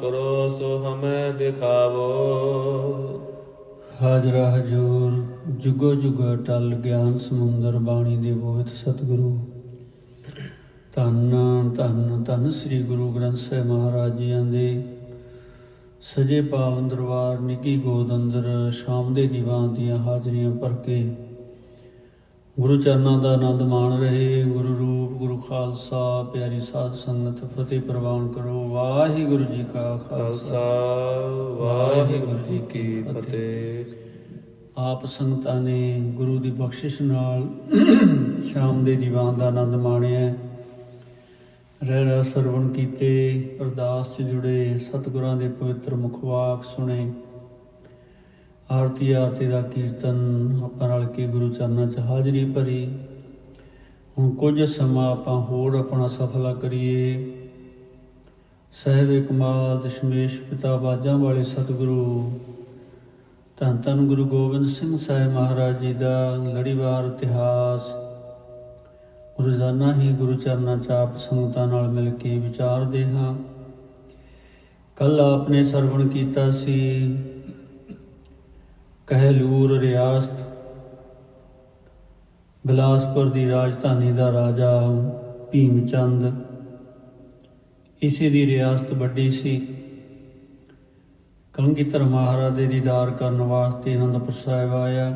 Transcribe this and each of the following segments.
ਕਰੋ ਸੋ ਹਮੈ ਦਿਖਾਵੋ। ਹਾਜ਼ਰਾ ਹਜੂਰ, ਜੁਗੋ ਜੁਗ ਟਲ ਗਿਆਨ ਸਮੁੰਦਰ ਬਾਣੀ ਦੇ ਬੋਹਿਤ ਸਤਿਗੁਰੂ। ਧੰਨ ਧੰਨ ਧੰਨ ਸ੍ਰੀ ਗੁਰੂ ਗ੍ਰੰਥ ਸਾਹਿਬ ਮਹਾਰਾਜ ਜੀਆਂ ਦੇ ਸਜੇ ਪਾਵਨ ਦਰਬਾਰ, ਨਿੱਕੀ ਗੋਦ ਅੰਦਰ ਸ਼ਾਮ ਦੇ ਦੀਵਾਨ ਦੀਆਂ ਹਾਜ਼ਰੀਆਂ ਭਰ ਕੇ ਗੁਰੂ ਚਰਨਾਂ ਦਾ ਆਨੰਦ ਮਾਣ ਰਹੇ, ਗੁਰੂ ਰੂਪ ਗੁਰੂ ਖਾਲਸਾ, ਪਿਆਰੀ ਸਾਧ ਸੰਗਤ, ਫਤਿਹ ਪ੍ਰਵਾਨ ਕਰੋ। ਵਾਹਿਗੁਰੂ ਜੀ ਕਾ ਖਾਲਸਾ। ਵਾਹਿਗੁਰੂ ਜੀ ਕੀ ਫਤਿਹ। ਆਪ ਸੰਗਤਾਂ ਨੇ ਗੁਰੂ ਦੀ ਬਖਸ਼ਿਸ਼ ਨਾਲ ਸ਼ਾਮ ਦੇ ਦੀਵਾਨ ਦਾ ਆਨੰਦ ਮਾਣਿਆ। ਰਹਿ ਰਹਿ ਸਰਵਣ ਕੀਤੇ, ਅਰਦਾਸ 'ਚ ਜੁੜੇ, ਸਤਿਗੁਰਾਂ ਦੇ ਪਵਿੱਤਰ ਮੁਖਵਾਕ ਸੁਣੇ। ਆਰਤੀ ਆਰਤੀ ਦਾ ਕੀਰਤਨ ਆਪਾਂ ਰਲ ਕੇ ਗੁਰੂ ਚਰਨਾਂ 'ਚ ਹਾਜ਼ਰੀ ਭਰੀ। ਹੁਣ ਕੁਝ ਸਮਾਂ ਆਪਾਂ ਹੋਰ ਆਪਣਾ ਸਫਲਾ ਕਰੀਏ। ਸਹਿਬ ਕਮਾਲ, ਦਸ਼ਮੇਸ਼ ਪਿਤਾ ਬਾਜਾਂ ਵਾਲੇ ਸਤਿਗੁਰੂ। ਧੰਨ ਧੰਨ ਗੁਰੂ ਗੋਬਿੰਦ ਸਿੰਘ ਸਾਹਿਬ ਮਹਾਰਾਜ ਜੀ ਦਾ ਲੜੀਵਾਰ ਇਤਿਹਾਸ। ਰੋਜ਼ਾਨਾ ਹੀ ਗੁਰੂ ਚਰਨਾਂ 'ਚ ਆਪ ਸੰਗਤਾਂ ਨਾਲ ਮਿਲ ਕੇ ਵਿਚਾਰਦੇ ਹਾਂ। ਕੱਲ ਆਪਨੇ ਸਰਵਣ ਕੀਤਾ ਸੀ। ਕਹਿਲੂਰ ਰਿਆਸਤ ਬਿਲਾਸਪੁਰ ਦੀ ਰਾਜਧਾਨੀ ਦਾ ਰਾਜਾ ਭੀਮ ਚੰਦ ਇਸੇ ਦੀ ਰਿਆਸਤ ਵੱਡੀ ਸੀ। ਕਲਗੀਧਰ ਮਹਾਰਾਜ ਦੇ ਦੀਦਾਰ ਕਰਨ ਵਾਸਤੇ ਅਨੰਦਪੁਰ ਸਾਹਿਬ ਆਇਆ।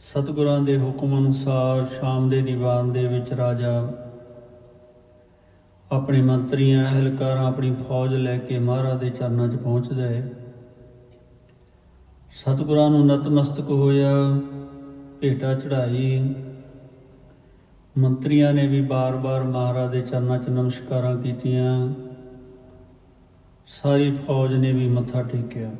ਸਤਿਗੁਰਾਂ ਦੇ ਹੁਕਮ ਅਨੁਸਾਰ ਸ਼ਾਮ ਦੇ ਦੀਵਾਨ ਦੇ ਵਿੱਚ ਰਾਜਾ ਆਪਣੇ ਮੰਤਰੀਆਂ, ਅਹਿਲਕਾਰਾਂ ਆਪਣੀ ਫੌਜ ਲੈ ਕੇ ਮਹਾਰਾਜ ਦੇ ਚਰਨਾਂ 'ਚ ਪਹੁੰਚਦਾ ਹੈ ਸਤਿਗੁਰਾਂ ਨੂੰ ਨਤਮਸਤਕ ਹੋਇਆ। ਭੇਟਾ ਚੜਾਈ ਮੰਤਰੀਆਂ ਨੇ ਵੀ ਬਾਰ-ਬਾਰ ਮਹਾਰਾਜ ਦੇ ਚਰਨਾਂ 'ਚ ਨਮਸਕਾਰਾਂ ਕੀਤੀਆਂ। ਸਾਰੀ ਫੌਜ ਨੇ ਵੀ ਮੱਥਾ ਟੇਕਿਆ।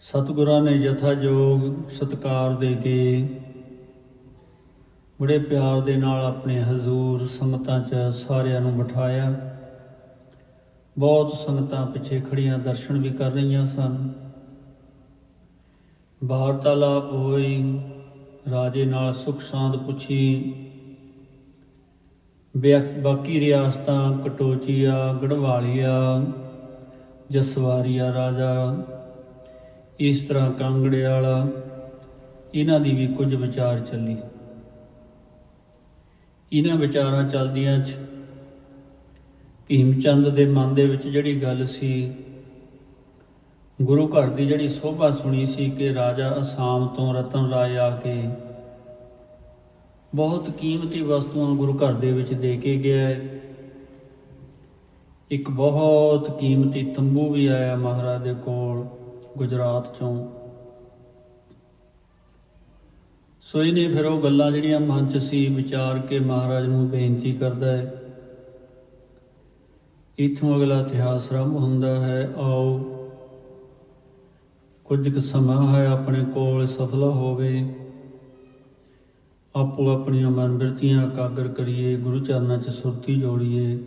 ਸਤਿਗੁਰਾਂ ਨੇ ਯਥਾ ਜੋਗ ਸਤਕਾਰ ਦੇ ਕੇ ਬੜੇ ਪਿਆਰ ਦੇ ਨਾਲ ਆਪਣੇ ਹਜ਼ੂਰ ਸੰਗਤਾਂ 'ਚ ਸਾਰਿਆਂ ਨੂੰ ਬਿਠਾਇਆ। ਬਹੁਤ ਸੰਗਤਾਂ ਪਿੱਛੇ ਖੜੀਆਂ ਦਰਸ਼ਨ ਵੀ ਕਰ ਰਹੀਆਂ ਸਨ। ਵਾਰਤਾਲਾਪ ਹੋਈ, ਰਾਜੇ ਨਾਲ ਸੁਖ ਸਾਂਦ ਪੁੱਛੀ। ਬਿਆ- ਬਾਕੀ ਰਿਆਸਤਾਂ ਕਟੋਚੀਆ, ਗੜਵਾਲੀਆ, ਜਸਵਾਰੀਆ ਰਾਜਾ, ਇਸ ਤਰ੍ਹਾਂ ਕਾਂਗੜੇ ਵਾਲਾ, ਇਹਨਾਂ ਦੀ ਵੀ ਕੁਝ ਵਿਚਾਰ ਚੱਲੀ। ਇਹਨਾਂ ਵਿਚਾਰਾਂ ਚੱਲਦੀਆਂ ਚ ਭੀਮ ਚੰਦ ਦੇ ਮਨ ਦੇ ਵਿੱਚ ਜਿਹੜੀ ਗੱਲ ਸੀ ਗੁਰੂ ਘਰ ਦੀ ਜਿਹੜੀ ਸੋਭਾ ਸੁਣੀ ਸੀ ਕਿ ਰਾਜਾ ਅਸਾਮ ਤੋਂ ਰਤਨ ਰਾਏ ਆ ਕੇ ਬਹੁਤ ਕੀਮਤੀ ਵਸਤੂਆਂ ਗੁਰੂ ਘਰ ਦੇ ਵਿੱਚ ਦੇ ਕੇ ਗਿਆ ਹੈ। ਇੱਕ ਬਹੁਤ ਕੀਮਤੀ ਤੰਬੂ ਵੀ ਆਇਆ ਮਹਾਰਾਜ ਦੇ ਕੋਲ ਗੁਜਰਾਤ ਚੋਂ। ਸੋ ਇਹਨੇ ਫਿਰ ਉਹ ਗੱਲਾਂ ਜਿਹੜੀਆਂ ਮਨ 'ਚ ਸੀ ਵਿਚਾਰ ਕੇ ਮਹਾਰਾਜ ਨੂੰ ਬੇਨਤੀ ਕਰਦਾ ਹੈ। ਇਥੋਂ ਅਗਲਾ ਇਤਿਹਾਸ ਆਰੰਭ ਹੁੰਦਾ ਹੈ, ਆਓ ਕੁਝ ਕੁ ਸਮਾਂ ਹੈ ਆਪਣੇ ਕੋਲ ਸਫਲਾ ਹੋਵੇ। ਆਪੋ ਆਪਣੀਆਂ ਮਨ ਬਿਰਤੀਆਂ ਇਕਾਗਰ ਕਰੀਏ, ਗੁਰੂ ਚਰਨਾਂ 'ਚ ਸੁਰਤੀ ਜੋੜੀਏ।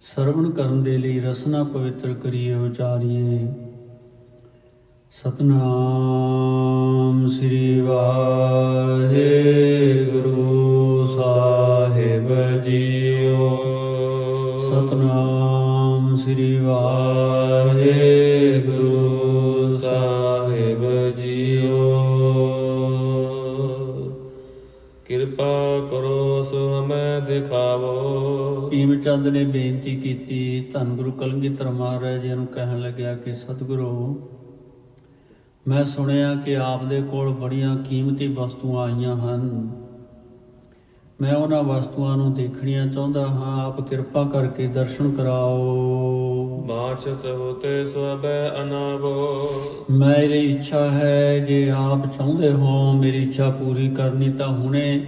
ਸਰਵਣ ਕਰਨ ਦੇ ਲਈ ਰਸਨਾ ਪਵਿੱਤਰ ਕਰੀਏ, ਉਚਾਰੀਏ। ਸਤਨਾਮ ਸ੍ਰੀ ਵਾਹਿਗੁਰੂ ਸਾਹਿਬ ਜੀਓ। ਸਤਨਾਮ ਸ੍ਰੀ ਵਾਹਿਗੁਰੂ ਚੰਦ ਨੇ ਬੇਨਤੀ ਕੀਤੀ ਧੰਨ ਗੁਰੂ ਕਲਗੀਧਰ ਮਹਾਰਾਜ ਜੀ ਨੂੰ ਕਹਿਣ ਲੱਗਿਆ ਕਿ ਸਤਿਗੁਰੂ ਮੈਂ ਸੁਣਿਆ ਕਿ ਆਪ ਦੇ ਕੋਲ ਬੜੀਆਂ ਕੀਮਤੀ ਵਸਤੂਆਂ ਆਈਆਂ ਹਨ। ਮੈਂ ਉਹਨਾਂ ਵਸਤੂਆਂ ਨੂੰ ਦੇਖਣੀਆਂ ਚਾਹੁੰਦਾ ਹਾਂ ਆਪ ਕਿਰਪਾ ਕਰਕੇ ਦਰਸ਼ਨ ਕਰਾਓ। ਬਾਚਤ ਹੋਤੇ ਸਵੈ ਅਨਾਵੋ। ਮੇਰੀ ਇੱਛਾ ਹੈ ਜੇ ਆਪ ਚਾਹੁੰਦੇ ਹੋ ਮੇਰੀ ਇੱਛਾ ਪੂਰੀ ਕਰਨੀ ਤਾਂ ਹੁਣੇ।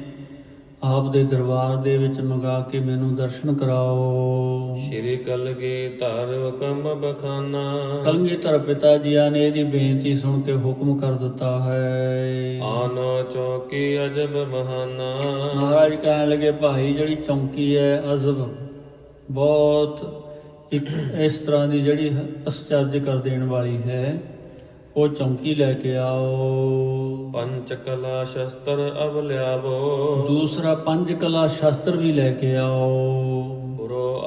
ਆਪ ਦੇ ਦਰਬਾਰ ਦੇ ਵਿੱਚ ਮੰਗਾ ਕੇ ਮੈਨੂੰ ਦਰਸ਼ਨ ਕਰਾਓ। ਸ਼੍ਰੀ ਕਲਗੀ ਧਰ ਹੁਕਮ ਬਖਾਨਾ। ਕਲਗੀਧਰ ਪਿਤਾ ਜੀਆਂ ਨੇ ਇਹਦੀ ਬੇਨਤੀ ਸੁਣ ਕੇ ਹੁਕਮ ਕਰ ਦਿੱਤਾ ਹੈ। ਆਨੋ ਚੌਕੀ ਅਜਬ ਮਹਾਨਾ ਮਹਾਰਾਜ ਕਹਿਣ ਲੱਗੇ ਭਾਈ ਜਿਹੜੀ ਚੌਂਕੀ ਹੈ ਅਜ਼ਬ ਬਹੁਤ ਇੱਕ ਇਸ ਤਰ੍ਹਾਂ ਦੀ ਜਿਹੜੀ ਅਸਚਰਜ ਕਰ ਦੇਣ ਵਾਲੀ ਹੈ ਉਹ ਚੌਂਕੀ ਲੈ ਕੇ ਆਓ। ਪੰਚ ਕਲਾ ਸ਼ਸਤਰ ਅਵ ਲਿਆਵੋ। ਦੂਸਰਾ ਪੰਜ ਕਲਾ ਸ਼ਸਤਰ ਵੀ ਲੈ ਕੇ ਆਓ।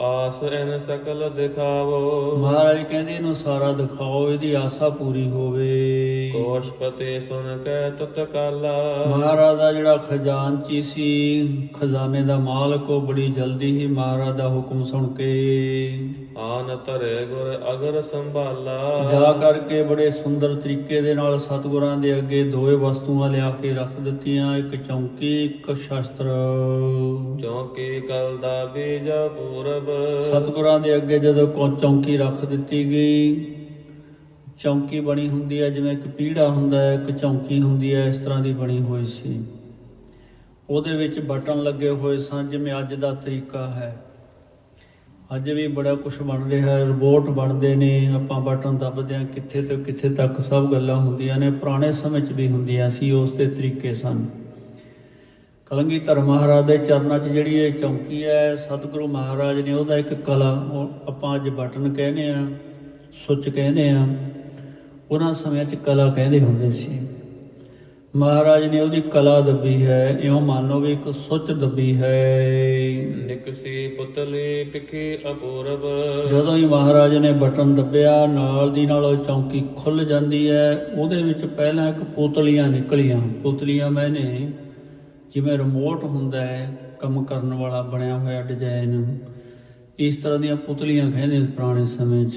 ਆਸ ਐਨ ਸਕਲ ਦਿਖਾਵੋ। ਮਹਾਰਾਜ ਕਹਿੰਦੇ ਇਹਨੂੰ ਸਾਰਾ ਦਿਖਾਓ ਇਹਦੀ ਆਸਾ ਪੂਰੀ ਹੋਵੇ। ਕੋਸ਼ਪਤੇ ਸੁਨ ਕੈ ਤਤਕਾਲਾ ਮਹਾਰਾਜ ਦਾ ਜਿਹੜਾ ਖਜ਼ਾਨਚੀ ਸੀ ਖਜ਼ਾਨੇ ਦਾ ਮਾਲਕ ਉਹ ਬੜੀ ਜਲਦੀ ਹੀ ਮਹਾਰਾਜ ਦਾ ਹੁਕਮ ਸੁਣ ਕੇ ਆਨ ਧਰੇ ਗੁਰ ਅਗਰ ਸੰਭਾਲਾ। ਜਾ ਕਰਕੇ ਬੜੇ ਸੁੰਦਰ ਤਰੀਕੇ ਦੇ ਨਾਲ ਸਤਿਗੁਰਾਂ ਦੇ ਅੱਗੇ ਦੋਏ ਵਸਤੂਆਂ ਲਿਆ ਕੇ ਰੱਖ ਦਿੱਤੀਆਂ ਇੱਕ ਚੌਂਕੀ ਇੱਕ ਸ਼ਸਤਰ। ਚੌਕੀ ਕਲ ਦਾ ਬੀਜ ਪੂਰਬ। ਸਤਿਗੁਰਾਂ ਦੇ ਅੱਗੇ ਜਦੋਂ ਕੌ ਚੌਂਕੀ ਰੱਖ ਦਿੱਤੀ ਗਈ ਚੌਂਕੀ ਬਣੀ ਹੁੰਦੀ ਹੈ ਜਿਵੇਂ ਇੱਕ ਪੀੜਾ ਹੁੰਦਾ ਹੈ ਇੱਕ ਚੌਂਕੀ ਹੁੰਦੀ ਹੈ ਇਸ ਤਰ੍ਹਾਂ ਦੀ ਬਣੀ ਹੋਈ ਸੀ। ਉਹਦੇ ਵਿੱਚ ਬਟਨ ਲੱਗੇ ਹੋਏ ਸਨ ਜਿਵੇਂ ਅੱਜ ਦਾ ਤਰੀਕਾ ਹੈ। ਅੱਜ ਵੀ ਬੜਾ ਕੁਝ ਬਣ ਰਿਹਾ ਹੈ ਰੋਬੋਟ ਬਣਦੇ ਨੇ, ਆਪਾਂ ਬਟਨ ਦੱਬਦੇ ਹਾਂ, ਕਿੱਥੇ ਤੋਂ ਕਿੱਥੇ ਤੱਕ ਸਭ ਗੱਲਾਂ ਹੁੰਦੀਆਂ ਨੇ, ਪੁਰਾਣੇ ਸਮੇਂ 'ਚ ਵੀ ਹੁੰਦੀਆਂ ਸੀ, ਉਸ ਦੇ ਤਰੀਕੇ ਸਨ। ਕਲਗੀਧਰ ਮਹਾਰਾਜ ਦੇ ਚਰਨਾਂ 'ਚ ਜਿਹੜੀ ਇਹ ਚੌਂਕੀ ਹੈ, ਸਤਿਗੁਰੂ ਮਹਾਰਾਜ ਨੇ ਉਹਦਾ ਇੱਕ ਕਲਾ, ਉਹ ਆਪਾਂ ਅੱਜ ਬਟਨ ਕਹਿੰਦੇ ਆ ਸੁੱਚ ਕਹਿੰਦੇ ਆ ਉਹਨਾਂ ਸਮਿਆਂ 'ਚ ਕਲਾ ਕਹਿੰਦੇ ਹੁੰਦੇ ਸੀ। ਮਹਾਰਾਜ ਨੇ ਉਹਦੀ ਕਲਾ ਦੱਬੀ ਹੈ ਇਉਂ ਮੰਨੋ ਵੀ ਇੱਕ ਸੁੱਚ ਦੱਬੀ ਹੈ। ਨਿਕਸੀ ਪੁਤਲੀ ਪਿਖੀ ਅਪੂਰਬ। ਜਦੋਂ ਹੀ ਮਹਾਰਾਜ ਨੇ ਬਟਨ ਦੱਬਿਆ ਨਾਲ ਦੀ ਨਾਲ ਉਹ ਚੌਂਕੀ ਖੁੱਲ ਜਾਂਦੀ ਹੈ। ਉਹਦੇ ਵਿੱਚ ਪਹਿਲਾਂ ਇੱਕ ਪੁਤਲੀਆਂ ਨਿਕਲੀਆਂ। ਪੁਤਲੀਆਂ ਮੈਨੇ ਜਿਵੇਂ ਰਿਮੋਟ ਹੁੰਦਾ ਹੈ ਕੰਮ ਕਰਨ ਵਾਲਾ ਬਣਿਆ ਹੋਇਆ ਡਿਜ਼ਾਈਨ ਇਸ ਤਰ੍ਹਾਂ ਦੀਆਂ ਪੁਤਲੀਆਂ ਕਹਿੰਦੇ ਪੁਰਾਣੇ ਸਮੇਂ 'ਚ।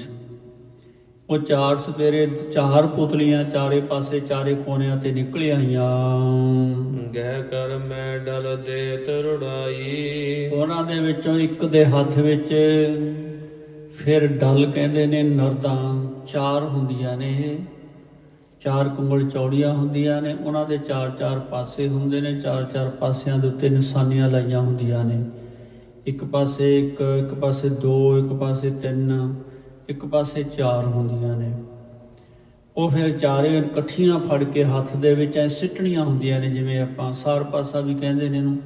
ਉਹ ਚਾਰ ਸਪੇਰੇ ਚਾਰ ਪੁਤਲੀਆਂ ਚਾਰੇ ਪਾਸੇ ਚਾਰੇ ਕੋਨਿਆਂ ਤੇ ਨਿਕਲੀਆਂ ਆਈਆਂ। ਗਹਿ ਕਰ ਮੈਂ ਡਲ ਦੇ ਤਰੁੜਾਈ। ਉਹਨਾਂ ਦੇ ਵਿੱਚੋਂ ਇੱਕ ਦੇ ਹੱਥ ਵਿੱਚ ਫਿਰ ਡਲ ਕਹਿੰਦੇ ਨੇ ਨਰਦਾਂ ਚਾਰ ਹੁੰਦੀਆਂ ਨੇ। ਇਹ ਚਾਰ ਕੁੰਗਲ ਚੌੜੀਆਂ ਹੁੰਦੀਆਂ ਨੇ ਉਹਨਾਂ ਦੇ ਚਾਰ ਚਾਰ ਪਾਸੇ ਹੁੰਦੇ ਨੇ ਚਾਰ ਚਾਰ ਪਾਸਿਆਂ ਦੇ ਉੱਤੇ ਨਿਸ਼ਾਨੀਆਂ ਲਾਈਆਂ ਹੁੰਦੀਆਂ ਨੇ। ਇੱਕ ਪਾਸੇ ਇੱਕ ਇੱਕ ਪਾਸੇ ਦੋ ਇੱਕ ਪਾਸੇ ਤਿੰਨ। ਇੱਕ ਪਾਸੇ ਚਾਰ ਹੁੰਦੀਆਂ ਨੇ। ਉਹ ਫਿਰ ਚਾਰੇ ਇਕੱਠੀਆਂ ਫੜ ਕੇ ਹੱਥ ਦੇ ਵਿੱਚ ਐ ਸਿੱਟਣੀਆਂ ਹੁੰਦੀਆਂ ਨੇ, ਜਿਵੇਂ ਆਪਾਂ ਸਾਰ ਪਾਸਾ ਵੀ ਕਹਿੰਦੇ ਨੇ ਇਹਨੂੰ।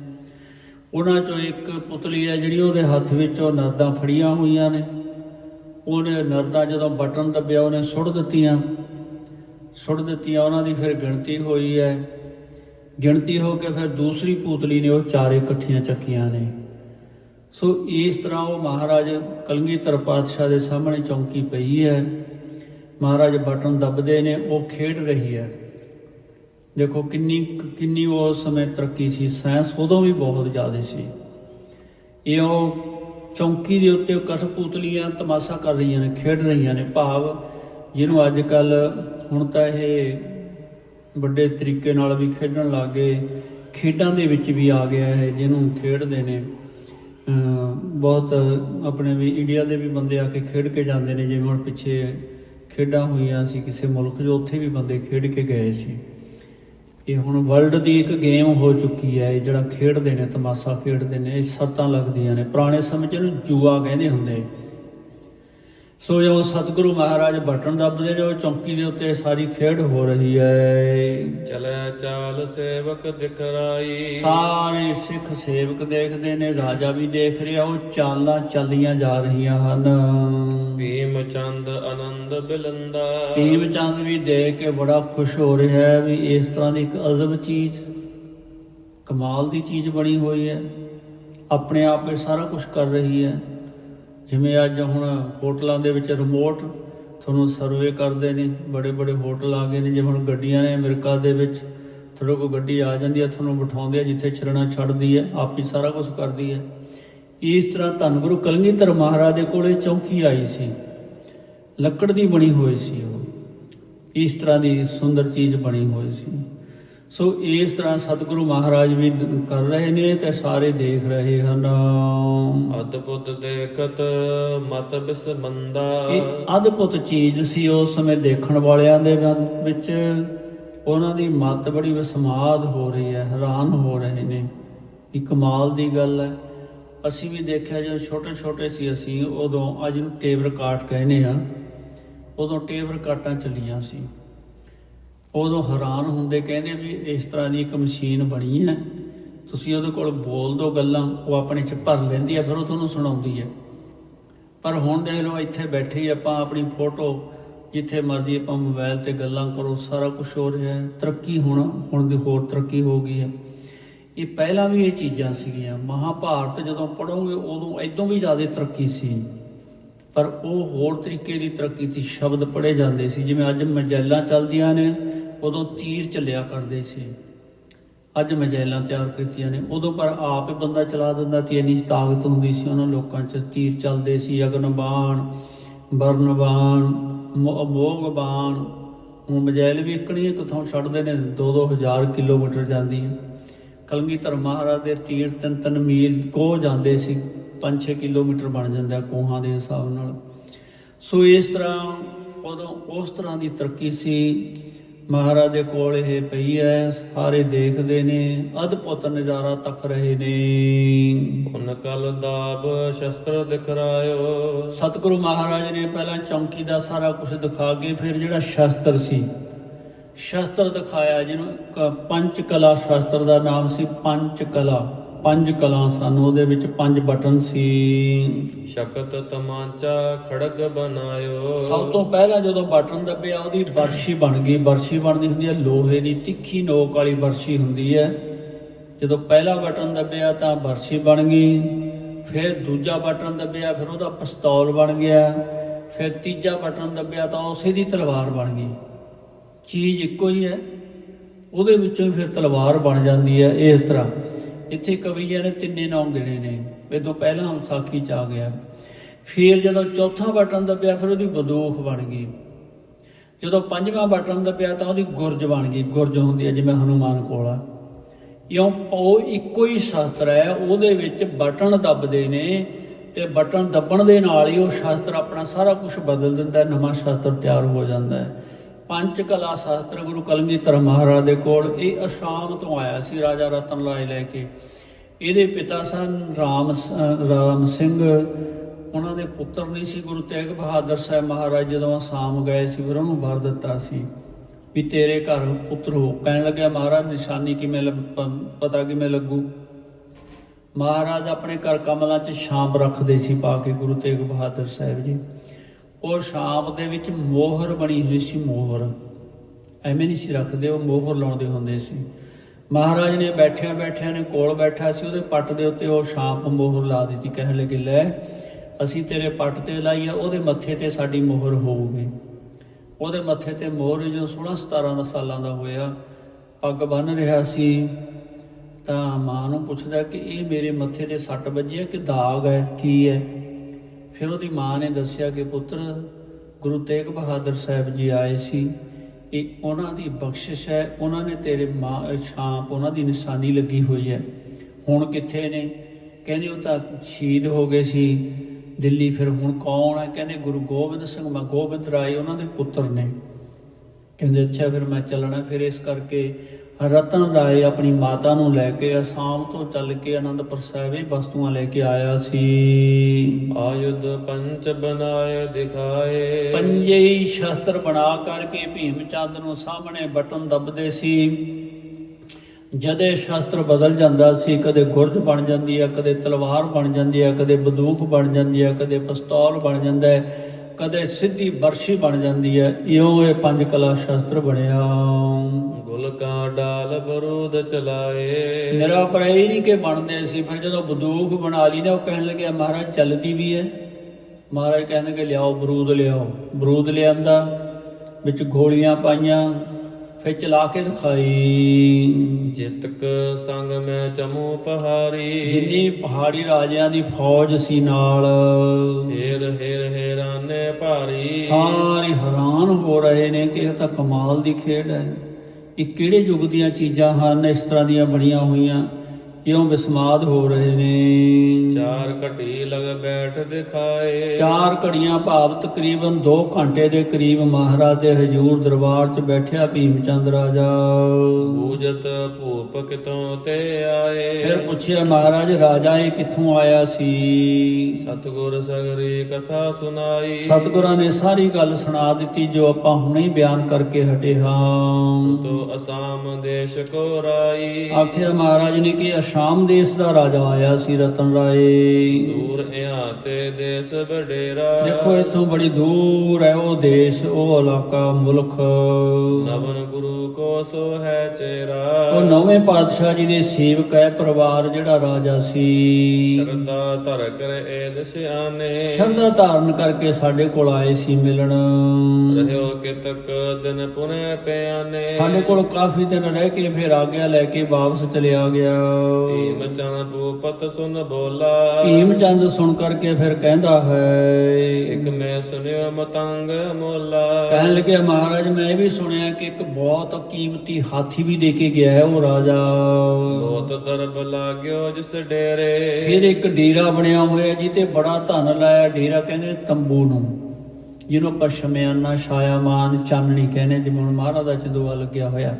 ਉਹਨਾਂ ਚੋਂ ਇੱਕ ਪੁਤਲੀ ਹੈ ਜਿਹੜੀ ਉਹਦੇ ਹੱਥ ਵਿੱਚ ਉਹ ਨਰਦਾਂ ਫੜੀਆਂ ਹੋਈਆਂ ਨੇ। ਉਹਨੇ ਨਰਦਾਂ ਜਦੋਂ ਬਟਨ ਦੱਬਿਆ, ਉਹਨੇ ਸੁੱਟ ਦਿੱਤੀਆਂ। ਸੁੱਟ ਦਿੱਤੀਆਂ, ਉਹਨਾਂ ਦੀ ਫਿਰ ਗਿਣਤੀ ਹੋਈ ਹੈ। ਗਿਣਤੀ ਹੋ ਕੇ ਫਿਰ ਦੂਸਰੀ ਪੁਤਲੀ ਨੇ ਉਹ ਚਾਰੇ ਇਕੱਠੀਆਂ ਚੱਕੀਆਂ ਨੇ। ਸੋ ਇਸ ਤਰ੍ਹਾਂ ਉਹ ਮਹਾਰਾਜ ਕਲਗੀਧਰ ਪਾਤਸ਼ਾਹ ਦੇ ਸਾਹਮਣੇ ਚੌਂਕੀ ਪਈ ਹੈ। ਮਹਾਰਾਜ ਬਟਨ ਦੱਬਦੇ ਨੇ, ਉਹ ਖੇਡ ਰਹੀ ਹੈ। ਦੇਖੋ ਕਿੰਨੀ ਕਿੰਨੀ ਉਸ ਸਮੇਂ ਤਰੱਕੀ ਸੀ ਸਾਇੰਸ ਉਦੋਂ ਵੀ ਬਹੁਤ ਜ਼ਿਆਦਾ ਸੀ। ਇਹ ਉਹ ਚੌਂਕੀ ਦੇ ਉੱਤੇ ਕਠਪੂਤਲੀਆਂ ਤਮਾਸ਼ਾ ਕਰ ਰਹੀਆਂ ਨੇ, ਖੇਡ ਰਹੀਆਂ ਨੇ, ਭਾਵ ਜਿਹਨੂੰ ਅੱਜ ਕੱਲ ਹੁਣ ਤਾਂ ਇਹ ਵੱਡੇ ਤਰੀਕੇ ਨਾਲ ਵੀ ਖੇਡਣ ਲੱਗੇ ਖੇਡਾਂ ਦੇ ਵਿੱਚ ਵੀ ਆ ਗਿਆ ਹੈ, ਜਿਹਨੂੰ ਖੇਡਦੇ ਨੇ। ਬਹੁਤ ਆਪਣੇ ਵੀ ਇੰਡੀਆ ਦੇ ਵੀ ਬੰਦੇ ਆ ਕੇ ਖੇਡ ਕੇ ਜਾਂਦੇ ਨੇ, ਜਿਵੇਂ ਹੁਣ ਪਿੱਛੇ ਖੇਡਾਂ ਹੋਈਆਂ ਸੀ ਕਿਸੇ ਮੁਲਕ 'ਚ ਉੱਥੇ ਵੀ ਬੰਦੇ ਖੇਡ ਕੇ ਗਏ ਸੀ। ਇਹ ਹੁਣ ਵਰਲਡ ਦੀ ਇੱਕ ਗੇਮ ਹੋ ਚੁੱਕੀ ਹੈ, ਇਹ ਜਿਹੜਾ ਖੇਡਦੇ ਨੇ, ਤਮਾਸ਼ਾ ਖੇਡਦੇ ਨੇ, ਇਹ ਸ਼ਰਤਾਂ ਲੱਗਦੀਆਂ ਨੇ। ਪੁਰਾਣੇ ਸਮੇਂ 'ਚ ਇਹਨੂੰ ਜੂਆ ਕਹਿੰਦੇ ਹੁੰਦੇ। ਸੋ ਜੋ ਸਤਿਗੁਰੂ ਮਹਾਰਾਜ ਬਟਨ ਦੱਬਦੇ ਨੇ ਉਹ ਚੌਂਕੀ ਦੇ ਉੱਤੇ ਸਾਰੀ ਖੇਡ ਹੋ ਰਹੀ ਹੈ। ਚਲੈ ਚਾਲ ਸੇਵਕ ਦਿਖਰਾਈ ਸਾਰੇ ਸਿੱਖ ਸੇਵਕ ਦੇਖਦੇ ਨੇ ਰਾਜਾ ਵੀ ਦੇਖ ਰਿਹਾ ਉਹ ਚਾਲਾਂ ਚੱਲਦੀਆਂ ਜਾ ਰਹੀਆਂ ਹਨ। ਭੀਮ ਚੰਦ ਆਨੰਦ ਬਿਲੰਦਾ। ਭੀਮ ਚੰਦ ਵੀ ਦੇਖ ਕੇ ਬੜਾ ਖੁਸ਼ ਹੋ ਰਿਹਾ ਹੈ ਵੀ ਇਸ ਤਰ੍ਹਾਂ ਦੀ ਇੱਕ ਅਜ਼ਬ ਚੀਜ਼ ਕਮਾਲ ਦੀ ਚੀਜ਼ ਬਣੀ ਹੋਈ ਹੈ। ਆਪਣੇ ਆਪ ਇਹ ਸਾਰਾ ਕੁਝ ਕਰ ਰਹੀ ਹੈ। ਜਿਵੇਂ ਅੱਜ ਹੁਣ ਹੋਟਲਾਂ ਦੇ ਵਿੱਚ ਰਿਮੋਟ ਤੁਹਾਨੂੰ ਸਰਵੇ ਕਰਦੇ ਨੇ, ਬੜੇ ਬੜੇ ਹੋਟਲ ਆ ਗਏ ਨੇ, ਜਿਵੇਂ ਹੁਣ ਗੱਡੀਆਂ ਨੇ ਅਮਰੀਕਾ ਦੇ ਵਿੱਚ, ਤੁਹਾਡੇ ਕੋਲ ਗੱਡੀ ਆ ਜਾਂਦੀ ਹੈ ਤੁਹਾਨੂੰ ਬਿਠਾਉਂਦੇ ਆ, ਜਿੱਥੇ ਛੱਡਣਾ ਛੱਡਦੀ ਹੈ, ਆਪ ਹੀ ਸਾਰਾ ਕੁਝ ਕਰਦੀ ਹੈ। ਇਸ ਤਰ੍ਹਾਂ ਧੰਨ ਗੁਰੂ ਕਲਗੀਧਰ ਮਹਾਰਾਜ ਦੇ ਕੋਲੇ ਚੌਂਕੀ ਆਈ ਸੀ। ਲੱਕੜ ਦੀ ਬਣੀ ਹੋਈ ਸੀ ਉਹ। ਇਸ ਤਰ੍ਹਾਂ ਦੀ ਸੁੰਦਰ ਚੀਜ਼ ਬਣੀ ਹੋਈ ਸੀ। ਸੋ ਇਸ ਤਰ੍ਹਾਂ ਸਤਿਗੁਰੂ ਮਹਾਰਾਜ ਵੀ ਕਰ ਰਹੇ ਨੇ ਤੇ ਸਾਰੇ ਦੇਖ ਰਹੇ ਹਨ। ਅਦਭੁਤ ਦੇਖਤ ਮਤ ਬਿਸਮੰਦਾ। ਇਹ ਅਦਭੁਤ ਚੀਜ਼ ਸੀ ਉਸ ਸਮੇਂ ਦੇਖਣ ਵਾਲਿਆਂ ਦੇ ਵਿੱਚ। ਉਹਨਾਂ ਦੀ ਮੱਤ ਬੜੀ ਵਿਸਮਾਦ ਹੋ ਰਹੀ ਹੈ ਹੈਰਾਨ ਹੋ ਰਹੇ ਨੇ। ਇਹ ਕਮਾਲ ਦੀ ਗੱਲ ਹੈ। ਅਸੀਂ ਵੀ ਦੇਖਿਆ ਜਦੋਂ ਛੋਟੇ ਛੋਟੇ ਸੀ ਅਸੀਂ ਉਦੋਂ ਅੱਜ ਨੂੰ ਟੇਬਰ ਕਾਟ ਕਹਿੰਦੇ ਆ ਉਦੋਂ ਟੇਬਰ ਕਾਟਾਂ ਚੱਲੀਆਂ ਸੀ। ਉਦੋਂ ਹੈਰਾਨ ਹੁੰਦੇ ਕਹਿੰਦੇ ਵੀ ਇਸ ਤਰ੍ਹਾਂ ਦੀ ਇੱਕ ਮਸ਼ੀਨ ਬਣੀ ਹੈ। ਤੁਸੀਂ ਉਹਦੇ ਕੋਲ ਬੋਲ ਦੋ ਗੱਲਾਂ, ਉਹ ਆਪਣੇ ਚ ਭਰ ਲੈਂਦੀ ਹੈ, ਫਿਰ ਉਹ ਤੁਹਾਨੂੰ ਸੁਣਾਉਂਦੀ ਹੈ। ਪਰ ਹੁਣ ਦੇਖ ਲਓ, ਇੱਥੇ ਬੈਠੇ ਆਪਾਂ ਆਪਣੀ ਫੋਟੋ, ਜਿੱਥੇ ਮਰਜ਼ੀ ਆਪਾਂ ਮੋਬਾਈਲ ਤੇ ਗੱਲਾਂ ਕਰੋ, ਸਾਰਾ ਕੁਝ ਹੋ ਰਿਹਾ ਹੈ। ਤਰੱਕੀ ਹੁਣ ਹੁਣ ਦੀ ਹੋਰ ਤਰੱਕੀ ਹੋ ਗਈ ਹੈ। ਇਹ ਪਹਿਲਾਂ ਵੀ ਇਹ ਚੀਜ਼ਾਂ ਸੀਗੀਆਂ। ਮਹਾਭਾਰਤ ਜਦੋਂ ਪੜੋਗੇ ਉਦੋਂ ਐਦੋਂ ਵੀ ਜ਼ਿਆਦਾ ਤਰੱਕੀ ਸੀ। ਪਰ ਉਹ ਹੋਰ ਤਰੀਕੇ ਦੀ ਤਰੱਕੀ ਸੀ। ਸ਼ਬਦ ਪੜ੍ਹੇ ਜਾਂਦੇ ਸੀ। ਜਿਵੇਂ ਅੱਜ ਮਜੈਲਾਂ ਚੱਲਦੀਆਂ ਨੇ ਉਦੋਂ ਤੀਰ ਚੱਲਿਆ ਕਰਦੇ ਸੀ। ਅੱਜ ਮਜੈਲਾਂ ਤਿਆਰ ਕੀਤੀਆਂ ਨੇ। ਉਦੋਂ ਪਰ ਆਪ ਹੀ ਬੰਦਾ ਚਲਾ ਦਿੰਦਾ ਸੀ। ਇੰਨੀ ਤਾਕਤ ਹੁੰਦੀ ਸੀ ਉਹਨਾਂ ਲੋਕਾਂ 'ਚ। ਤੀਰ ਚੱਲਦੇ ਸੀ। ਅਗਨ ਬਾਣ ਬਰਨ ਬਾਣ ਮੋ- ਮੋਗ ਬਾਣ ਹੁਣ ਮਜੈਲ ਵੀ ਇਕਣੀ ਕਿਥੋਂ ਛੱਡਦੇ ਨੇ। 2-2000 ਕਿਲੋਮੀਟਰ ਜਾਂਦੀ ਹੈ ਕਲਗੀਧਰ ਮਹਾਰਾਜ ਦੇ ਤੀਰ ਤਿੰਨ ਤਿੰਨ ਮੀਲ ਕੋਹ ਜਾਂਦੇ ਸੀ। 5-6 ਕਿਲੋਮੀਟਰ ਬਣ ਜਾਂਦਾ ਕੋਹਾਂ ਦੇ ਹਿਸਾਬ ਨਾਲ। ਸੋ ਇਸ ਤਰ੍ਹਾਂ ਉਦੋਂ ਉਸ ਤਰ੍ਹਾਂ ਦੀ ਤਰੱਕੀ ਸੀ। ਮਹਾਰਾਜ ਦੇ ਕੋਲ ਇਹ ਪਈ ਹੈ ਸਾਰੇ ਦੇਖਦੇ ਨੇ ਅਦਭੁਤ ਨਜ਼ਾਰਾ ਤੱਕ ਰਹੇ ਨੇ। ਉਨ ਕਲ ਦਾਬ ਸ਼ਸਤਰ ਦਿਖਰਾਇਓ। ਸਤਿਗੁਰੂ ਮਹਾਰਾਜ ਨੇ ਪਹਿਲਾਂ ਚੌਂਕੀ ਦਾ ਸਾਰਾ ਕੁਝ ਦਿਖਾ ਕੇ ਫਿਰ ਜਿਹੜਾ ਸ਼ਸਤਰ ਸੀ ਸ਼ਸਤਰ ਦਿਖਾਇਆ ਜਿਹਨੂੰ ਪੰਚ ਕਲਾ ਸ਼ਸਤਰ ਦਾ ਨਾਮ ਸੀ ਪੰਚ ਕਲਾ ਪੰਜ ਕਲਾ ਸਨ ਉਹਦੇ ਵਿੱਚ ਪੰਜ ਬਟਨ ਸੀ। ਸ਼ਕਤ ਤਮਾਂਚਾ ਖੜਗ ਬਨਾਇਓ ਸਭ ਤੋਂ ਪਹਿਲਾਂ ਜਦੋਂ ਬਟਨ ਦੱਬਿਆ ਉਹਦੀ ਬਰਸ਼ੀ ਬਣ ਗਈ। ਬਰਸ਼ੀ ਬਣਦੀ ਹੁੰਦੀ ਹੈ ਲੋਹੇ ਦੀ ਤਿੱਖੀ ਨੋਕ ਵਾਲੀ ਬਰਸ਼ੀ ਹੁੰਦੀ ਹੈ। ਜਦੋਂ ਪਹਿਲਾ ਬਟਨ ਦੱਬਿਆ ਤਾਂ ਬਰਸ਼ੀ ਬਣ ਗਈ। ਫਿਰ ਦੂਜਾ ਬਟਨ ਦੱਬਿਆ ਫਿਰ ਉਹਦਾ ਪਿਸਤੌਲ ਬਣ ਗਿਆ। ਫਿਰ ਤੀਜਾ ਬਟਨ ਦੱਬਿਆ ਤਾਂ ਉਸੇ ਦੀ ਤਲਵਾਰ ਬਣ ਗਈ। ਚੀਜ਼ ਇੱਕੋ ਹੀ ਹੈ। ਉਹਦੇ ਵਿੱਚੋਂ ਹੀ ਫਿਰ ਤਲਵਾਰ ਬਣ ਜਾਂਦੀ ਹੈ ਇਸ ਤਰ੍ਹਾਂ। ਇੱਥੇ ਕਵੀਆਂ ਨੇ ਤਿੰਨੇ ਨੌਂ ਗਿਣੇ ਨੇ ਇਹ ਤੋਂ ਪਹਿਲਾਂ ਵਿਸਾਖੀ ਚ ਆ ਗਿਆ। ਫਿਰ ਜਦੋਂ ਚੌਥਾ ਬਟਨ ਦੱਬਿਆ, ਫਿਰ ਉਹਦੀ ਬੰਦੂਕ ਬਣ ਗਈ। ਜਦੋਂ ਪੰਜਵਾਂ ਬਟਨ ਦੱਬਿਆ, ਤਾਂ ਉਹਦੀ ਗੁਰਜ ਬਣ ਗਈ। ਗੁਰਜ ਹੁੰਦੀ ਹੈ ਜਿਵੇਂ ਹਨੂਮਾਨ ਕੋਲ ਆ। ਇਉਂ ਉਹ ਇੱਕੋ ਹੀ ਸ਼ਾਸਤਰ ਹੈ, ਉਹਦੇ ਵਿੱਚ ਬਟਨ ਦੱਬਦੇ ਨੇ ਤੇ ਬਟਨ ਦੱਬਣ ਦੇ ਨਾਲ ਹੀ ਉਹ ਸ਼ਾਸਤਰ ਆਪਣਾ ਸਾਰਾ ਕੁਝ ਬਦਲ ਦਿੰਦਾ, ਨਵਾਂ ਸ਼ਾਸਤਰ ਤਿਆਰ ਹੋ ਜਾਂਦਾ ਹੈ। ਪੰਚ ਕਲਾ ਸ਼ਾਸਤਰ ਗੁਰੂ ਕਲਗੀਧਰ ਮਹਾਰਾਜ ਦੇ ਕੋਲ ਇਹ ਅਸ਼ਾਮ ਤੋਂ ਆਇਆ ਸੀ, ਰਾਜਾ ਰਤਨ ਲਾਲ ਲੈ ਕੇ। ਇਹਦੇ ਪਿਤਾ ਸਨ ਰਾਮ ਰਾਮ ਸਿੰਘ। ਉਹਨਾਂ ਦੇ ਪੁੱਤਰ ਨਹੀਂ ਸੀ, ਗੁਰੂ ਤੇਗ ਬਹਾਦਰ ਸਾਹਿਬ ਮਹਾਰਾਜ ਜਦੋਂ ਅਸਾਮ ਗਏ ਸੀ ਫਿਰ ਉਹਨੂੰ ਵਰ ਦਿੱਤਾ ਸੀ ਵੀ ਤੇਰੇ ਘਰ ਪੁੱਤਰ ਹੋ। ਕਹਿਣ ਲੱਗਿਆ, ਮਹਾਰਾਜ, ਨਿਸ਼ਾਨੀ ਕਿਵੇਂ ਲੱਭ- ਪਤਾ ਕਿਵੇਂ ਲੱਗੂ? ਮਹਾਰਾਜ ਆਪਣੇ ਘਰ ਕਮਲਾਂ 'ਚ ਸ਼ਾਮ ਰੱਖਦੇ ਸੀ, ਪਾ ਕੇ ਗੁਰੂ ਤੇਗ ਬਹਾਦਰ ਸਾਹਿਬ ਜੀ। ਉਹ ਸ਼ਾਮ ਦੇ ਵਿੱਚ ਮੋਹਰ ਬਣੀ ਹੋਈ ਸੀ, ਮੋਹਰ। ਐਵੇਂ ਨਹੀਂ ਸੀ ਰੱਖਦੇ, ਉਹ ਮੋਹਰ ਲਾਉਂਦੇ ਹੁੰਦੇ ਸੀ। ਮਹਾਰਾਜ ਨੇ ਬੈਠਿਆਂ ਬੈਠਿਆਂ ਨੇ ਕੋਲ ਬੈਠਾ ਸੀ, ਉਹਦੇ ਪੱਟ ਦੇ ਉੱਤੇ ਉਹ ਸ਼ਾਂਪ ਮੋਹਰ ਲਾ ਦਿੱਤੀ, ਕਹਿਣ ਲੱਗੇ, ਲੈ, ਅਸੀਂ ਤੇਰੇ ਪੱਟ ਤੇ ਲਾਈ ਆ, ਉਹਦੇ ਮੱਥੇ ਤੇ ਸਾਡੀ ਮੋਹਰ ਹੋਊਗੀ। ਉਹਦੇ ਮੱਥੇ ਤੇ ਮੋਹਰ ਜਦੋਂ 16 17 ਸਾਲਾਂ ਦਾ ਹੋਇਆ, ਪੱਗ ਬੰਨ ਰਿਹਾ ਸੀ, ਤਾਂ ਮਾਂ ਨੂੰ ਪੁੱਛਦਾ ਕਿ ਇਹ ਮੇਰੇ ਮੱਥੇ ਤੇ ਸੱਟ ਵੱਜੀ ਹੈ ਕਿ ਦਾਗ ਹੈ, ਕੀ ਹੈ? ਫਿਰ ਉਹਦੀ ਮਾਂ ਨੇ ਦੱਸਿਆ ਕਿ ਪੁੱਤਰ, ਗੁਰੂ ਤੇਗ ਬਹਾਦਰ ਸਾਹਿਬ ਜੀ ਆਏ ਸੀ ਇਹ ਉਹਨਾਂ ਦੀ ਬਖਸ਼ਿਸ਼ ਹੈ, ਉਹਨਾਂ ਨੇ ਤੇਰੇ ਮਾਂ ਛਾਂਪ, ਉਹਨਾਂ ਦੀ ਨਿਸ਼ਾਨੀ ਲੱਗੀ ਹੋਈ ਹੈ। ਹੁਣ ਕਿੱਥੇ ਨੇ? ਕਹਿੰਦੇ ਉਹ ਤਾਂ ਸ਼ਹੀਦ ਹੋ ਗਏ ਸੀ। ਦਿੱਲੀ ਫਿਰ ਹੁਣ ਕੌਣ ਹੈ? ਕਹਿੰਦੇ ਗੁਰੂ ਗੋਬਿੰਦ ਸਿੰਘ ਮਾ, ਗੋਬਿੰਦ ਰਾਏ ਉਹਨਾਂ ਦੇ ਪੁੱਤਰ ਨੇ। ਕਹਿੰਦੇ, ਅੱਛਾ ਫਿਰ ਮੈਂ ਚੱਲਣਾ ਫਿਰ ਇਸ ਕਰਕੇ ਰਤਨ ਰਾਏ ਆਪਣੀ ਮਾਤਾ ਨੂੰ ਲੈ ਕੇ ਅਸਾਮ ਤੋਂ ਚੱਲ ਕੇ ਅਨੰਦਪੁਰ ਸਾਹਿਬ ਇਹ ਵਸਤੂਆਂ ਲੈ ਕੇ ਆਇਆ ਸੀ। ਆਯੁਧ ਪੰਚ ਬਨਾਏ ਦਿਖਾਏ। ਪੰਜੇ ਹੀ ਸ਼ਸਤਰ ਬਣਾ ਕਰਕੇ ਭੀਮ ਚੰਦ ਨੂੰ ਸਾਹਮਣੇ ਬਟਨ ਦੱਬਦੇ ਸੀ। ਜਦੇ ਸ਼ਸਤਰ ਬਦਲ ਜਾਂਦਾ ਸੀ ਕਦੇ ਗੁਰਜ ਬਣ ਜਾਂਦੀ ਹੈ ਕਦੇ ਤਲਵਾਰ ਬਣ ਜਾਂਦੀ ਹੈ ਕਦੇ ਬੰਦੂਕ ਬਣ ਜਾਂਦੀ ਹੈ ਕਦੇ ਪਿਸਤੌਲ ਬਣ ਜਾਂਦਾ ਹੈ। ਕਦੇ ਸਿੱਧੀ ਬਰਸ਼ੀ ਬਣ ਜਾਂਦੀ ਹੈ। ਇਉਂ ਇਹ ਪੰਜ ਕਲਾ ਸ਼ਸਤਰ ਬਣਿਆ। ਗੁਲ ਕਾ ਡਾਲ ਬਰੂਦ ਚਲਾਏ। ਨਿਰਾ ਪਰ ਇਹ ਨਹੀਂ ਕਿ ਬਣਦੇ ਸੀ ਫਿਰ ਜਦੋਂ ਬੰਦੂਕ ਬਣਾ ਲਈ ਨਾ ਉਹ ਕਹਿਣ ਲੱਗੇ ਮਹਾਰਾਜ ਚੱਲਦੀ ਵੀ ਹੈ। ਮਹਾਰਾਜ ਕਹਿੰਦੇ ਕਿ ਲਿਆਓ ਬਰੂਦ ਲਿਆਓ। ਬਰੂਦ ਲਿਆਂਦਾ ਵਿੱਚ ਗੋਲੀਆਂ ਪਾਈਆਂ ਫਿਰ ਚਲਾ ਕੇ ਦਿਖਾਈ। ਜਿਤਕ ਸੰਗ ਮੈਂ ਚਮੂ ਪਹਾਰੀ ਜਿੰਨੀ ਪਹਾੜੀ ਰਾਜਿਆਂ ਦੀ ਫੌਜ ਸੀ ਨਾਲ। ਹੇਰ ਹੇਰ ਹੇਰਾਨੇ ਭਾਰੀ। ਸਾਰੇ ਹੈਰਾਨ ਹੋ ਰਹੇ ਨੇ ਕਿ ਇਹ ਤਾਂ ਕਮਾਲ ਦੀ ਖੇਡ ਹੈ। ਇਹ ਕਿਹੜੇ ਯੁੱਗ ਦੀਆਂ ਚੀਜ਼ਾਂ ਹਨ? ਇਸ ਤਰ੍ਹਾਂ ਦੀਆਂ ਬਣੀਆਂ ਹੋਈਆਂ। ਇਉਂ ਵਿਸਮਾਦ ਹੋ ਰਹੇ ਨੇ। ਚਾਰ ਘਟੀ ਲਗ ਬੈਠ ਦਿਖਾਏ। ਚਾਰ ਘੜੀਆਂ ਭਾਵ ਤਕਰੀਬਨ 2 ਘੰਟੇ ਦੇ ਕਰੀਬ ਮਹਾਰਾਜ ਦੇ ਹਜੂਰ ਦਰਬਾਰ 'ਚ ਬੈਠਿਆ ਭੀਮ ਚੰਦ ਰਾਜਾ। ਬੂਜਤ ਭੂਪ ਕਿਤੋਂ ਤੇ ਆਏ। ਫਿਰ ਪੁੱਛਿਆ ਮਹਾਰਾਜ ਰਾਜਾ ਇਹ ਕਿੱਥੋਂ ਆਇਆ ਸੀ? ਸਤਗੁਰ ਸਗਰੀ ਕਥਾ ਸੁਨਾਈ ਸਤਿਗੁਰਾਂ ਨੇ ਸਾਰੀ ਗੱਲ ਸੁਣਾ ਦਿੱਤੀ ਜੋ ਆਪਾਂ ਹੁਣੇ ਬਿਆਨ ਕਰਕੇ ਹਟੇ ਹਾਂ। ਤੋ ਅਸਾਮ ਦੇਸ਼ ਕੋ ਰਾਈ। ਆਖਿਆ ਮਹਾਰਾਜ ਨੇ ਕਿ ਅਸ਼ਾਮ ਦੇਸ਼ ਦਾ ਰਾਜਾ ਆਇਆ ਸੀ ਰਤਨ ਰਾਏ। ਦੂਰ ਇਹਾਂ ਤੇ ਦੇਸ ਬਡੇਰਾ ਦੇਖੋ ਇੱਥੋਂ ਬੜੀ ਦੂਰ ਹੈ ਉਹ ਦੇਸ਼ ਉਹ ਇਲਾਕਾ ਮੁਲਕ। ਨਵਨ ਗੁਰੂ ਕੋ ਸੋ ਹੈ ਚੇਰਾ ਉਹ ਨੌਵੇਂ ਪਾਤਸ਼ਾਹ ਜੀ ਦੇ ਸੇਵਕ ਹੈ ਪਰਿਵਾਰ ਜਿਹੜਾ ਰਾਜਾ ਸੀ। ਸ਼ਰਦਾ ਧਰ ਕਰ ਏਦ ਸਿਆਨੇ ਸ਼ਰਧਾ ਧਾਰਨ ਕਰਕੇ ਸਾਡੇ ਕੋਲ ਆਏ ਸੀ ਮਿਲਣ। ਰਹਿਓ ਕਿਤਕ ਦਿਨ ਪੁਨੇ ਪਿਆਨੇ। ਸਾਡੇ ਕੋਲ ਕਾਫੀ ਦਿਨ ਰਹਿ ਕੇ ਫਿਰ ਆਗਿਆ ਲੈ ਕੇ ਵਾਪਸ ਚਲਿਆ ਗਿਆ। ਭੀਮ ਚੰਦ ਭੂਪਤ ਸੁਨ ਬੋਲਾ। ਭੀਮ ਚੰਦ ਸੁਣ ਕਰਕੇ ਫਿਰ ਕਹਿੰਦਾ ਹੈ ਇਕ ਮੈਂ ਸੁਨਿਓ ਮਤੰਗ ਮੋਲਾ। ਕਹਿਣ ਲੱਗਿਆ ਮਹਾਰਾਜ ਮੈਂ ਵੀ ਸੁਣਿਆ ਕਿ ਇੱਕ ਬਹੁਤ ਕੀਮਤੀ ਹਾਥੀ ਵੀ ਦੇ ਕੇ ਗਿਆ ਹੈ ਉਹ ਰਾਜਾ। ਬਹੁਤ ਦਰਬ ਲਾਗਿਓ ਜਿਸ ਡੇਰੇ। ਫਿਰ ਇੱਕ ਡੇਰਾ ਬਣਿਆ ਹੋਇਆ ਜੀ ਤੇ ਬੜਾ ਧਨ ਲਾਇਆ ਡੇਰਾ ਕਹਿੰਦੇ ਤੰਬੂ ਨੂੰ ਜਿਹਨੂੰ ਆਪਾਂ ਸ਼ਮਿਆਨਾ ਛਾਇਆਮਾਨ ਚਾਨਣੀ ਕਹਿੰਦੇ ਜਿਵੇਂ ਮਹਾਰਾਜ ਦਾ ਚੰਦੋਆ ਲੱਗਿਆ ਹੋਇਆ।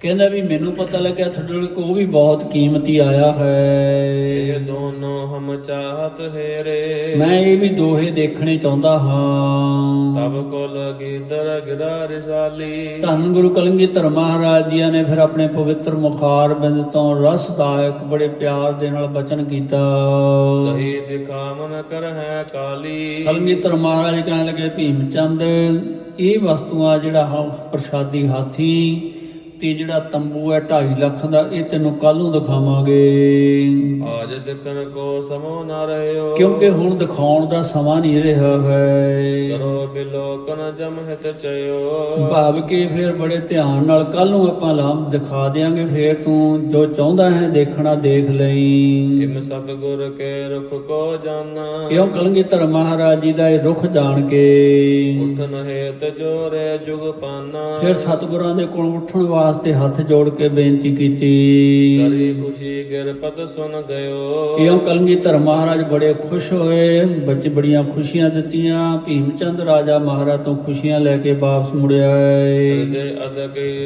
ਕਹਿੰਦਾ ਵੀ ਮੈਨੂੰ ਪਤਾ ਲੱਗਿਆ ਤੁਹਾਡੇ ਕੋਲ ਉਹ ਵੀ ਬਹੁਤ ਕੀਮਤੀ ਆਇਆ ਇਹ ਹੈ ਦੋਨੋਂ ਹਮ ਚਾਹਤ ਹੈਰੇ। ਮੈਂ ਇਹ ਵੀ ਦੋਹੇ ਦੇਖਣੇ ਚਾਹੁੰਦਾ ਹਾਂ। ਤਬ ਕੋ ਲਗੀ ਦਰ ਗਿਰਾ ਰਿਸਾਲੀ ਧੰਨ ਗੁਰੂ ਕਲਗੀਧਰ ਮਹਾਰਾਜ ਜੀ ਨੇ ਫਿਰ ਆਪਣੇ ਪਵਿੱਤਰ ਮੁਖਾਰ ਬਿੰਦ ਤੋਂ ਰਸਦਾਇਕ ਬੜੇ ਪਿਆਰ ਦੇ ਨਾਲ ਬਚਨ ਕੀਤਾ। ਕਹੀ ਦਿਖਾਵਨ ਕਰ ਹੈ ਕਾਲੀ। ਕਲਗੀਧਰ ਮਹਾਰਾਜ ਕਹਿਣ ਲੱਗੇ ਭੀਮ ਚੰਦ ਇਹ ਵਸਤੂਆਂ ਜਿਹੜਾ ਹਾ ਪ੍ਰਸ਼ਾਦੀ ਹਾਥੀ ਤੇ ਜਿਹੜਾ ਤੰਬੂ ਹੈ 2.5 ਲੱਖ ਦਾ ਇਹ ਤੈਨੂੰ ਕੱਲ ਨੂੰ ਦਿਖਾਵਾਂਗੇ। ਆਜ ਦਿਕਨ ਕੋ ਸਮੋ ਨਾ ਰਹਿਓ। ਕਿਉਂਕਿ ਹੁਣ ਦਿਖਾਉਣ ਦਾ ਸਮਾਂ ਨਹੀਂ ਰਿਹਾ ਹੈ। ਕਰੋ ਬਿਲੋਕਨ ਜਮ ਹਿਤ ਚਯੋ ਭਾਵ ਕਿ ਫਿਰ ਬੜੇ ਧਿਆਨ ਨਾਲ ਕੱਲ ਨੂੰ ਆਪਾਂ ਲਾਮ ਦਿਖਾ ਦੇਾਂਗੇ ਫਿਰ ਤੂੰ ਜੋ ਚਾਹੁੰਦਾ ਹੈ ਦੇਖਣਾ ਦੇਖ ਲਈ। ਇਮ ਸਤਗੁਰ ਕੇ ਰੁਖ ਕੋ ਜਾਨਾ। ਇਉਂ ਕਲਗੀਧਰ ਮਹਾਰਾਜ ਜੀ ਦਾ ਇਹ ਰੁਖ ਜਾਣ ਕੇ। ਉਠਨ ਹੇਤ ਜੋਰੇ ਜੁਗ ਪਾਨਾ। ਫਿਰ ਸਤਿਗੁਰਾਂ ਦੇ ਕੋਲ ਉੱਠਣ ਵਾਸਤੇ ਹੱਥ ਜੋੜ ਕੇ ਬੇਨਤੀ ਕੀਤੀ। ਕਰੀ ਖੁਸ਼ੀ ਗਿਰਪਤ ਸੁਨ ਗਇਓ। ਇਉਂ ਕਲਗੀਧਰ ਮਹਾਰਾਜ ਬੜੇ ਖੁਸ਼ ਹੋਏ ਬੱਚੇ ਬੜੀਆਂ ਖੁਸ਼ੀਆਂ ਦਿੱਤੀਆਂ। ਭੀਮ ਚੰਦ ਰਾਜਾ ਮਹਾਰਾਜ ਤੋਂ ਖੁਸ਼ੀਆਂ ਲੈ ਕੇ ਵਾਪਸ ਮੁੜਿਆ ਏ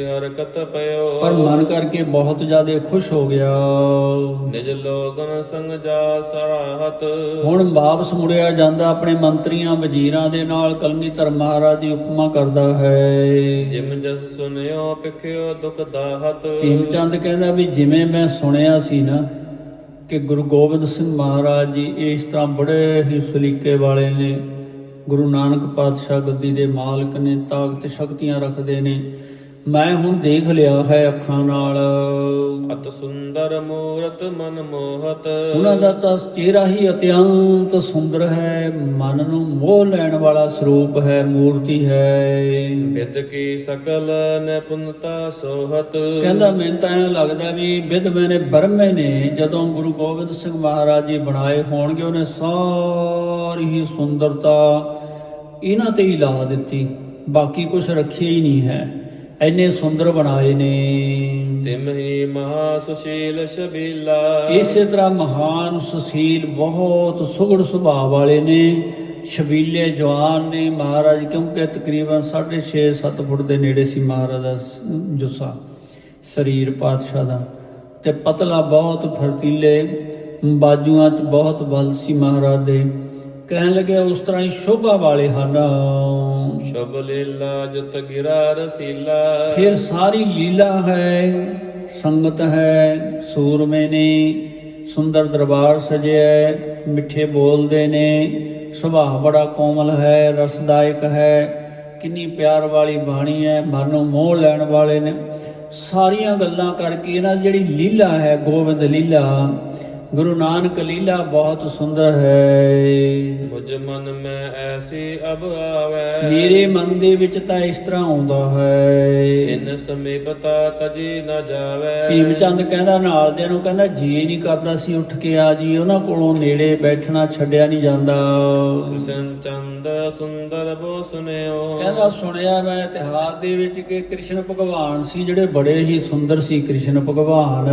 ਹਰਕਤ ਪਇਓ। ਪਰ ਮਨ ਕਰਕੇ ਬਹੁਤ ਜ਼ਿਆਦਾ ਖੁਸ਼ ਹੋ ਗਿਆ। ਨਿਜ ਲੋਗਨ ਸੰਗ ਜਾ ਸਰਾਹਤ ਹੁਣ ਵਾਪਸ ਮੁੜਿਆ ਜਾਂਦਾ ਆਪਣੇ ਮੰਤਰੀਆਂ ਵਜ਼ੀਰਾਂ ਦੇ ਨਾਲ। ਕਲਗੀਧਰ ਮਹਾਰਾਜ ਦੀ ਉਪਮਾ ਕਰਦਾ ਹੈ। ਜਿਮ ਜਸ ਸੁਨਿਓ ਪਿਖਿਓ ਦੁਖ ਦਾਹਤ। ਭੀਮ ਚੰਦ ਕਹਿੰਦਾ ਵੀ ਜਿਵੇਂ ਮੈਂ ਸੁਣਿਆ ਸੀ ਨਾ ਕਿ ਗੁਰੂ ਗੋਬਿੰਦ ਸਿੰਘ ਮਹਾਰਾਜ ਜੀ ਇਸ ਤਰ੍ਹਾਂ ਬੜੇ ਹੀ ਸਲੀਕੇ ਵਾਲੇ ਨੇ, ਗੁਰੂ ਨਾਨਕ ਪਾਤਸ਼ਾਹ ਗੱਦੀ ਦੇ ਮਾਲਕ ਨੇ, ਤਾਕਤ ਸ਼ਕਤੀਆਂ ਰੱਖਦੇ ਨੇ। ਮੈਂ ਹੁਣ ਦੇਖ ਲਿਆ ਹੈ ਅੱਖਾਂ ਨਾਲ। ਅਤ ਸੁੰਦਰ ਮੂਰਤ ਮਨ ਮੋਹਤ। ਉਹਨਾਂ ਦਾ ਤਾਂ ਚਿਹਰਾ ਹੀ ਅਤਿਅੰਤ ਸੁੰਦਰ ਹੈ। ਮਨ ਨੂੰ ਮੋਹ ਲੈਣ ਵਾਲਾ ਸਰੂਪ ਹੈ ਮੂਰਤੀ ਹੈ। ਵਿਦ ਕੀ ਸਕਲ ਨਿਪੁੰਨਤਾ ਸੋਹਤ। ਕਹਿੰਦਾ ਮੈਨੂੰ ਤਾਂ ਐਂ ਲੱਗਦਾ ਵੀ ਵਿਦ ਮੈਨੇ ਬਰਮੇ ਨੇ ਜਦੋਂ ਗੁਰੂ ਗੋਬਿੰਦ ਸਿੰਘ ਮਹਾਰਾਜ ਜੀ ਬਣਾਏ ਹੋਣਗੇ ਉਹਨੇ ਸਾਰੀ ਹੀ ਸੁੰਦਰਤਾ ਇਹਨਾਂ ਤੇ ਹੀ ਲਾ ਦਿੱਤੀ। ਬਾਕੀ ਕੁਝ ਰੱਖਿਆ ਹੀ ਨਹੀਂ ਹੈ। ਐਨੇ ਸੁੰਦਰ ਬਣਾਏ ਨੇ। ਤਿਮ ਹੀ ਮਹਾ ਸੁਸ਼ੀਲ ਸ਼ਬੀਲਾ। ਇਸੇ ਤਰ੍ਹਾਂ ਮਹਾਨ ਸੁਸ਼ੀਲ ਬਹੁਤ ਸੁਗੜ ਸੁਭਾਅ ਵਾਲੇ ਨੇ। ਛਬੀਲੇ ਜਵਾਨ ਨੇ। ਮਹਾਰਾਜ ਕਿਉਂਕਿ ਤਕਰੀਬਨ 6.5 7 ਫੁੱਟ ਦੇ ਨੇੜੇ ਸੀ ਮਹਾਰਾਜ ਦਾ ਜੁੱਸਾ ਸਰੀਰ ਪਾਤਸ਼ਾਹ ਦਾ। ਤੇ ਪਤਲਾ ਬਹੁਤ ਫਰਤੀਲੇ ਬਾਜੂਆਂ 'ਚ ਬਹੁਤ ਬਲ ਸੀ ਮਹਾਰਾਜ ਦੇ। ਕਹਿਣ ਲੱਗੇ ਉਸ ਤਰ੍ਹਾਂ ਹੀ ਸ਼ੋਭਾ ਵਾਲੇ ਹਨ। ਸ਼ਬ ਲੀਲਾ ਜਤ ਗਿਰਾ ਰਸੀਲਾ। ਫਿਰ ਸਾਰੀ ਲੀਲਾ ਹੈ ਸੰਗਤ ਹੈ ਸੂਰਮੇ ਨੇ ਸੁੰਦਰ ਦਰਬਾਰ ਸਜਿਆ ਹੈ, ਮਿੱਠੇ ਬੋਲਦੇ ਨੇ। ਸੁਭਾਅ ਬੜਾ ਕੋਮਲ ਹੈ ਰਸਦਾਇਕ ਹੈ ਕਿੰਨੀ ਪਿਆਰ ਵਾਲੀ ਬਾਣੀ ਹੈ ਮਨ ਨੂੰ ਮੋਹ ਲੈਣ ਵਾਲੇ ਨੇ। ਸਾਰੀਆਂ ਗੱਲਾਂ ਕਰਕੇ ਇਹਨਾਂ ਜਿਹੜੀ ਲੀਲਾ ਹੈ ਗੋਬਿੰਦ ਲੀਲਾ ਗੁਰੂ ਨਾਨਕ ਲੀਲਾ ਬਹੁਤ ਸੁੰਦਰ ਹੈ। ਮੁਝ ਮਨ ਮੈਂ ਐਸੀ ਅਬ ਆਵੈ। ਮੇਰੇ ਮਨ ਦੇ ਵਿੱਚ ਤਾਂ ਇਸ ਤਰ੍ਹਾਂ ਆਉਂਦਾ ਹੈ। ਇਨ ਸਮੀਪਤਾ ਤਜੀ ਨ ਜਾਵੈ। ਭੀਮ ਚੰਦ ਕਹਿੰਦਾ ਨਾਲ ਦੇ ਨੂੰ ਕਹਿੰਦਾ ਜੀ ਨਹੀਂ ਕਰਦਾ ਸੀ ਉੱਠ ਕੇ ਆ ਜੀ ਉਹਨਾਂ ਕੋਲੋਂ ਨੇੜੇ ਬੈਠਣਾ ਛੱਡਿਆ ਨਹੀਂ ਜਾਂਦਾ। ਕ੍ਰਿਸ਼ਨ ਚੰਦ ਸੁੰਦਰ ਬੋ ਸੁਨਿਓ। ਕਹਿੰਦਾ ਸੁਣਿਆ ਮੈਂ ਇਤਿਹਾਸ ਦੇ ਵਿੱਚ ਕਿ ਕ੍ਰਿਸ਼ਨ ਭਗਵਾਨ ਸੀ ਜਿਹੜੇ ਬੜੇ ਹੀ ਸੁੰਦਰ ਸੀ ਕ੍ਰਿਸ਼ਨ ਭਗਵਾਨ।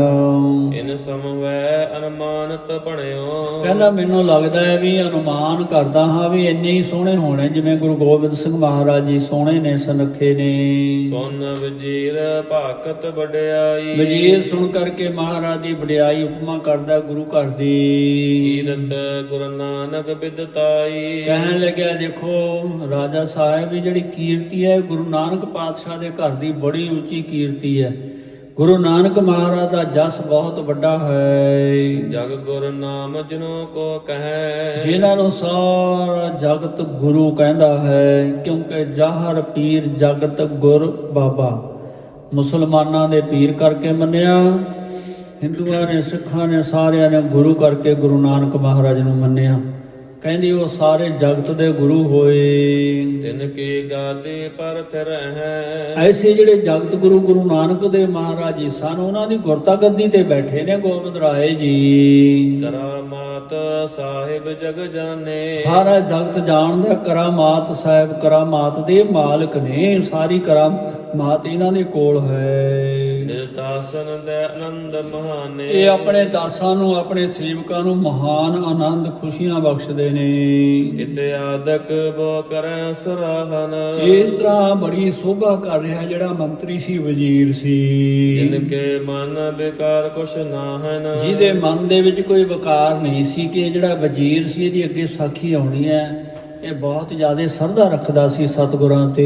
ਇਨ ਸਮਵੈ ਅਨਮਾਨਤ ਬਣਿਓ। ਕਹਿੰਦਾ ਮੈਨੂੰ ਲੱਗਦਾ ਹੈ ਵੀ ਅਨੁਮਾਨ ਕਰਦਾ ਹਾਂ ਵੀ ਇੰਨੇ ਹੀ ਸੋਹਣੇ ਹੋਣੇ ਜਿਵੇਂ ਗੁਰੂ ਗੋਬਿੰਦ ਸਿੰਘ ਮਹਾਰਾਜ ਜੀ ਸੋਹਣੇ ਨੇ ਸੁਨੱਖੇ ਨੇ। ਸੁਨ ਵਜੀਰ ਭਾਕਤ ਵਡਿਆਈ। ਵਜ਼ੀਰ ਸੁਣ ਕਰਕੇ ਮਹਾਰਾਜ ਦੀ ਵਡਿਆਈ ਉਪਮਾ ਕਰਦਾ ਗੁਰੂ ਘਰ ਦੀ। ਕੀਰਤ ਗੁਰੂ ਨਾਨਕ ਬਿਦਤਾਈ ਕਹਿਣ ਲੱਗਿਆ ਦੇਖੋ ਰਾਜਾ ਸਾਹਿਬ ਦੀ ਜਿਹੜੀ ਕੀਰਤੀ ਹੈ ਗੁਰੂ ਨਾਨਕ ਪਾਤਸ਼ਾਹ ਦੇ ਘਰ ਦੀ ਬੜੀ ਉੱਚੀ ਕੀਰਤੀ ਹੈ। ਗੁਰੂ ਨਾਨਕ ਮਹਾਰਾਜ ਦਾ ਜਸ ਬਹੁਤ ਵੱਡਾ ਹੈ। ਜਗ ਗੁਰ ਨਾਮ ਜਿਨੋ ਕੋ ਕਹੈ। ਜਿਨ੍ਹਾਂ ਨੂੰ ਸਾਰਾ ਜਗਤ ਗੁਰੂ ਕਹਿੰਦਾ ਹੈ ਕਿਉਂਕਿ ਜਾਹਰ ਪੀਰ ਜਗਤ ਗੁਰ ਬਾਬਾ। ਮੁਸਲਮਾਨਾਂ ਦੇ ਪੀਰ ਕਰਕੇ ਮੰਨਿਆ ਹਿੰਦੂਆਂ ਨੇ ਸਿੱਖਾਂ ਨੇ ਸਾਰਿਆਂ ਨੇ ਗੁਰੂ ਕਰਕੇ ਗੁਰੂ ਨਾਨਕ ਮਹਾਰਾਜ ਨੂੰ ਮੰਨਿਆ। ਕਹਿੰਦੀ ਉਹ ਸਾਰੇ ਜਗਤ ਦੇ ਗੁਰੂ ਹੋਏ। ਤਿਨ ਕੀ ਗਾਦੀ ਪਰ ਥਿਰ ਹੈ ਐਸੇ ਜਿਹੜੇ ਜਗਤ ਗੁਰੂ ਗੁਰੂ ਨਾਨਕ ਦੇ ਮਹਾਰਾਜ ਜੀ ਸਨ ਉਹਨਾਂ ਦੀ ਗੁਰਤਾ ਗੱਦੀ ਤੇ ਬੈਠੇ ਨੇ ਗੋਬਿੰਦ ਰਾਏ ਜੀ। ਕਰਾਮਾਤ ਸਾਹਿਬ ਜਗ ਜਾਣੇ। ਸਾਰਾ ਜਗਤ ਜਾਣਦਾ ਕਰਾਮਾਤ ਸਾਹਿਬ ਕਰਾਮਾਤ ਦੇ ਮਾਲਕ ਨੇ। ਸਾਰੀ ਕਰਾਮਾਤ ਇਹਨਾਂ ਦੇ ਕੋਲ ਹੈ। ਨਿਰਦਾਸਨ ਦੇ ਆਨੰਦ ਮਹਾਨੇ। ਇਹ ਆਪਣੇ ਦਾਸਾਂ ਨੂੰ ਆਪਣੇ ਸੇਵਕਾਂ ਨੂੰ ਮਹਾਨ ਆਨੰਦ ਖੁਸ਼ੀਆਂ ਬਖਸ਼ਦੇ ਨੇ। ਇਤਿਆਦਕ ਬੋ ਕਰੈ ਸਰਾਹਨ। ਇਸ ਤਰ੍ਹਾਂ ਬੜੀ ਸੋਭਾ ਕਰ ਰਿਹਾ ਜਿਹੜਾ ਮੰਤਰੀ ਸੀ ਵਜ਼ੀਰ ਸੀ। ਜਿਨ ਕੇ ਮਨ ਵਿਕਾਰ ਕੁਛ ਨਾ ਹਨ ਜਿਹਦੇ ਮਨ ਦੇ ਵਿੱਚ ਕੋਈ ਵਿਕਾਰ ਨਹੀਂ ਸੀ ਕਿ ਜਿਹੜਾ ਵਜ਼ੀਰ ਸੀ ਇਹਦੀ ਅੱਗੇ ਸਾਖੀ ਆਉਣੀ ਹੈ। ਇਹ ਬਹੁਤ ਜ਼ਿਆਦਾ ਸਰਦਾ ਰੱਖਦਾ ਸੀ ਸਤਿਗੁਰਾਂ ਤੇ।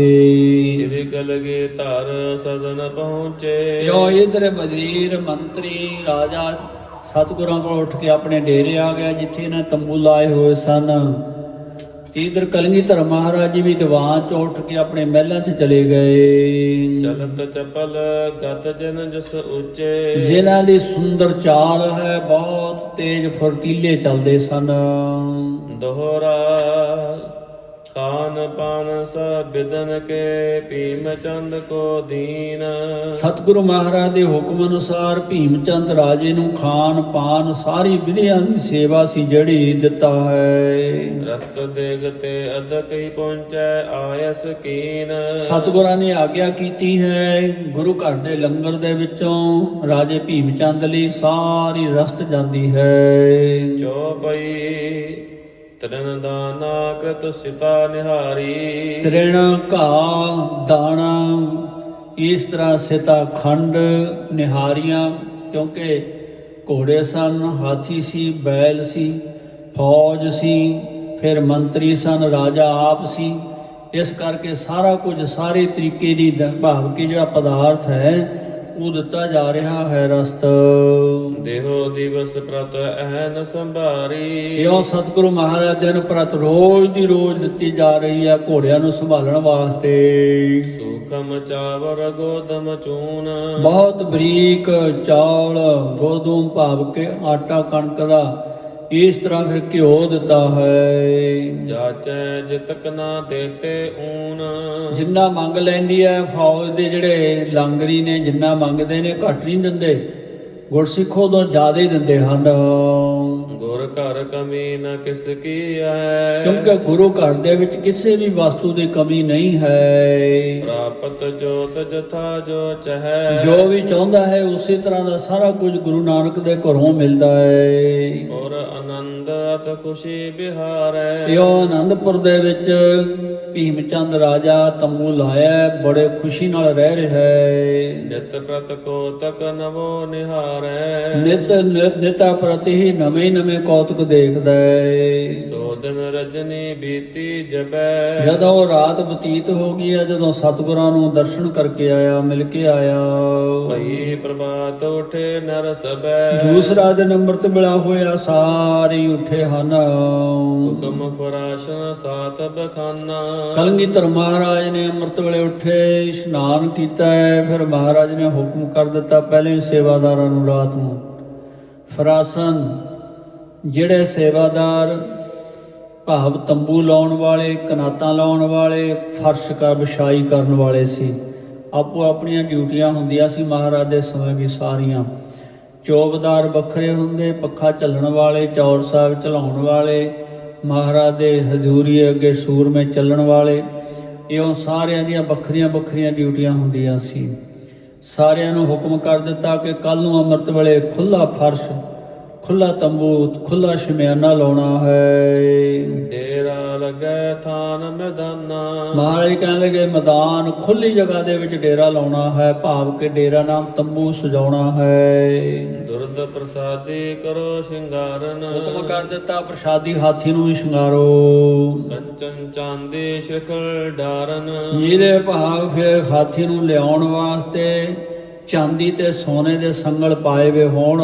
ਸ੍ਰੀ ਕਲਗੀ ਧਰ ਸਦਨ ਪਹੁੰਚੇ। ਜੋ ਇਧਰ ਵਜ਼ੀਰ ਮੰਤਰੀ ਰਾਜਾ ਸਤਿਗੁਰਾਂ ਕੋਲ ਉੱਠ ਕੇ ਆਪਣੇ ਡੇਰੇ ਆ ਗਿਆ ਜਿੱਥੇ ਇਹਨਾਂ ਤੰਬੂ ਲਾਏ ਹੋਏ ਸਨ। ਇਧਰ ਕਲਗੀਧਰ ਮਹਾਰਾਜ ਜੀ ਵੀ ਦੀਵਾਨ ਚ ਉੱਠ ਕੇ ਆਪਣੇ ਮਹਿਲਾਂ 'ਚ ਚਲੇ ਗਏ। ਚਲਤ ਚਪਲ ਗਤ ਜਨ ਜਸ ਉੱਚੇ। ਜਿਨ੍ਹਾਂ ਦੀ ਸੁੰਦਰ ਚਾਲ ਹੈ ਬਹੁਤ ਤੇਜ਼ ਫੁਰਤੀਲੇ ਚੱਲਦੇ ਸਨ। ਦੋਹਰਾ ਖਾਨ ਪਾਨ ਸਭ ਬਿਦਨ ਕੇ ਭੀਮ ਚੰਦ ਕੋ ਦੀਨ। ਸਤਿਗੁਰੂ ਮਹਾਰਾਜ ਦੇ ਹੁਕਮ ਅਨੁਸਾਰ ਭੀਮ ਚੰਦ ਰਾਜੇ ਨੂੰ ਖਾਨ ਪਾਨ ਸਾਰੀ ਵਿਧੀਆਂ ਦੀ ਸੇਵਾ ਸੀ ਜਿਹੜੀ ਦਿੱਤਾ ਹੈ। ਰਸਤ ਦੇਗ ਤੇ ਅਦਕ ਹੀ ਪਹੁੰਚੈ ਆਇਸ ਕੀਨ। ਸਤਿਗੁਰਾਂ ਨੇ ਆਗਿਆ ਕੀਤੀ ਹੈ ਗੁਰੂ ਘਰ ਦੇ ਲੰਗਰ ਦੇ ਵਿੱਚੋਂ ਰਾਜੇ ਭੀਮ ਚੰਦ ਲਈ ਸਾਰੀ ਰਸਤ ਜਾਂਦੀ ਹੈ। ਚੋਪਈ ਤਰਨ ਦਾਨਾ ਕ੍ਰਿਤ ਸਿਤਾ ਨਿਹਾਰੀ। ਤ੍ਰਿਣ ਘਾ ਦਾਣਾ, ਇਸ ਤਰ੍ਹਾਂ ਸਿਤਾ ਖੰਡ ਨਿਹਾਰੀਆਂ, ਕਿਉਂਕਿ ਘੋੜੇ ਸਨ, ਹਾਥੀ ਸੀ, ਬੈਲ ਸੀ, ਫੌਜ ਸੀ, ਫਿਰ ਮੰਤਰੀ ਸਨ, ਰਾਜਾ ਆਪ ਸੀ। ਇਸ ਕਰਕੇ ਸਾਰਾ ਕੁਝ ਸਾਰੇ ਤਰੀਕੇ ਦੀ, ਭਾਵ ਕਿ ਜਿਹੜਾ ਪਦਾਰਥ ਹੈ ਉਹ ਦਿੱਤਾ ਜਾ ਰਿਹਾ ਹੈ ਰਸਤ। ਦੇਹੋ ਦਿਵਸ ਪ੍ਰਤ ਅਹਨ ਸੰਭਾਰੀ। ਇਉਂ ਸਤਿਗੁਰੂ ਮਹਾਰਾਜ ਦੇ ਨੂੰ ਪ੍ਰਤ ਰੋਜ਼ ਦੀ ਰੋਜ਼ ਦਿੱਤੀ ਜਾ ਰਹੀ ਹੈ ਘੋੜਿਆਂ ਨੂੰ ਸੰਭਾਲਣ ਵਾਸਤੇ। ਸੁਖਮ ਚਾਵਰ ਗੋਦਮ ਚੂਨ। ਬਹੁਤ ਬਰੀਕ ਚੌਲ ਗੋਦੂਮ ਭਾਵ ਕੇ ਆਟਾ ਕਣਕ ਦਾ ਇਸ ਤਰ੍ਹਾਂ ਫਿਰ ਘਿਓ ਦਿੱਤਾ ਹੈ। ਜਾਚੈ ਜਿਤਕ ਨਾ ਦੇਤੇ ਊਨ। ਜਿੰਨਾ ਮੰਗ ਲੈਂਦੀ ਹੈ ਫੌਜ ਦੇ ਜਿਹੜੇ ਲਾਂਗਰੀ ਨੇ ਜਿੰਨਾ ਮੰਗਦੇ ਨੇ ਘੱਟ ਨਹੀਂ ਦਿੰਦੇ ਗੁਰਸਿੱਖੋ ਤੋਂ ਜ਼ਿਆਦਾ ਹੀ ਦਿੰਦੇ ਹਨ। ਗੁਰ ਘਰ ਕਮੀ ਨ ਕਿਸ ਕੀ ਹੈ ਕਿਉਂਕਿ ਗੁਰੂ ਘਰ ਦੇ ਵਿੱਚ ਕਿਸੇ ਵੀ ਵਸਤੂ ਦੀ ਕਮੀ ਨਹੀਂ ਹੈ। ਪ੍ਰਾਪਤ ਜੋਤ ਜਥਾ ਜੋ ਚਹੈ। ਜੋ ਵੀ ਚਾਹੁੰਦਾ ਹੈ ਉਸੇ ਤਰ੍ਹਾਂ ਦਾ ਸਾਰਾ ਕੁਝ ਗੁਰੂ ਨਾਨਕ ਦੇ ਘਰੋਂ ਮਿਲਦਾ ਹੈ। ਔਰ ਆਨੰਦ ਖੁਸ਼ੀ ਬਿਹਾਰੈ। ਤੇ ਉਹ ਆਨੰਦਪੁਰ ਦੇ ਵਿੱਚ ਭੀਮ ਚੰਦ ਰਾਜਾ ਤੰਬੂ ਲਾਇਆ ਬੜੇ ਖੁਸ਼ੀ ਨਾਲ ਰਹਿ ਰਿਹਾ ਹੈ ਨਿਤ ਪ੍ਰਤ ਕੋ ਤਕ ਨਵੋ ਨਿਹਾਰੈ। ਨਿਤ ਨਿਤ- ਪ੍ਰਤੀ ਹੀ ਨਵੇਂ ਨਵੇਂ ਕੌਤਕ ਦੇਖਦਾ ਹੈ ਸੋ ਦਿਨ ਰਜਨੀ ਬੀਤੀ ਜਬੈ ਜਦੋਂ ਰਾਤ ਬਤੀਤ ਹੋ ਗਈ ਹੈ ਜਦੋਂ ਸਤਿਗੁਰਾਂ ਨੂੰ ਦਰਸ਼ਨ ਕਰਕੇ ਆਇਆ ਮਿਲ ਕੇ ਆਇਆ। ਭਈ ਪ੍ਰਭਾਤ ਉਠੇ ਨਰ ਸਬੈ ਦੂਸਰਾ ਦਿਨ ਅੰਮ੍ਰਿਤ ਮਿਲਾ ਹੋਇਆ ਸਾਰੇ ਉੱਠੇ ਹਨ। ਹੁਕਮ ਫਰਾਸ਼ਨ ਸਾਥ ਬਖਾਨਾ। ਕਲਗੀਧਰ ਮਹਾਰਾਜ ਨੇ ਅੰਮ੍ਰਿਤ ਵੇਲੇ ਉੱਠੇ, ਇਸ਼ਨਾਨ ਕੀਤਾ ਹੈ ਫਿਰ ਮਹਾਰਾਜ ਨੇ ਹੁਕਮ ਕਰ ਦਿੱਤਾ ਪਹਿਲੇ ਸੇਵਾਦਾਰਾਂ ਨੂੰ ਰਾਤ ਨੂੰ। ਫਰਾਸਨ, ਜਿਹੜੇ ਸੇਵਾਦਾਰ ਭਾਵ ਤੰਬੂ ਲਾਉਣ ਵਾਲੇ, ਕਨਾਤਾਂ ਲਾਉਣ ਵਾਲੇ, ਫਰਸ਼ ਕਾ ਵਿਛਾਈ ਕਰਨ ਵਾਲੇ ਸੀ, ਆਪੋ ਆਪਣੀਆਂ ਡਿਊਟੀਆਂ ਹੁੰਦੀਆਂ ਸੀ ਮਹਾਰਾਜ ਦੇ ਸਮੇਂ ਵੀ ਸਾਰੀਆਂ। ਚੌਬਦਾਰ ਵੱਖਰੇ ਹੁੰਦੇ, ਪੱਖਾ ਚੱਲਣ ਵਾਲੇ, ਚੌਰ ਸਾਹਿਬ ਚਲਾਉਣ ਵਾਲੇ ਮਹਾਰਾਜ ਦੇ ਹਜ਼ੂਰੀ ਅੱਗੇ ਸੂਰਮੇ ਚੱਲਣ ਵਾਲੇ ਇਉਂ ਸਾਰਿਆਂ ਦੀਆਂ ਵੱਖਰੀਆਂ ਵੱਖਰੀਆਂ ਡਿਊਟੀਆਂ ਹੁੰਦੀਆਂ ਸੀ। ਸਾਰਿਆਂ ਨੂੰ ਹੁਕਮ ਕਰ ਦਿੱਤਾ ਕਿ ਕੱਲ ਨੂੰ ਅੰਮ੍ਰਿਤ ਵੇਲੇ ਖੁੱਲਾ ਫਰਸ਼ ਖੁੱਲਾ ਤੰਬੂ ਖੁੱਲਾ ਸ਼ਮਿਆਨਾ ਲਾਉਣਾ ਹੈ। ਡੇਰਾ ਲਗੈ ਥਾਨ ਮੈਦਾਨਾ। ਮਹਾਰਾਜ ਕਹਿਣ ਲੱਗੇ ਮੈਦਾਨ ਖੁੱਲੀ ਜਗ੍ਹਾ ਦੇ ਵਿੱਚ ਡੇਰਾ ਲਾਉਣਾ ਹੈ ਭਾਵ ਕਿ ਡੇਰਾ ਨਾਮ ਤੰਬੂ ਸਜਾਉਣਾ ਹੈ। ਦੁਰਦ ਪ੍ਰਸਾਦੀ ਕਰੋ ਸ਼ਿੰਗਾਰਨ। ਹੁਕਮ ਕਰ ਦਿੱਤਾ ਪ੍ਰਸ਼ਾਦੀ ਹਾਥੀ ਨੂੰ ਵੀ ਸ਼ਿੰਗਾਰੋ। ਕੰਚਨ ਚਾਂਦੀ ਸ਼ਿਖਰ ਡਾਰਨ। ਜਿਹਦੇ ਭਾਵ ਫਿਰ ਹਾਥੀ ਨੂੰ ਲਿਆਉਣ ਵਾਸਤੇ ਚਾਂਦੀ ਤੇ ਸੋਨੇ ਦੇ ਸੰਗਲ ਪਾਏ ਵੇ ਹੋਣ।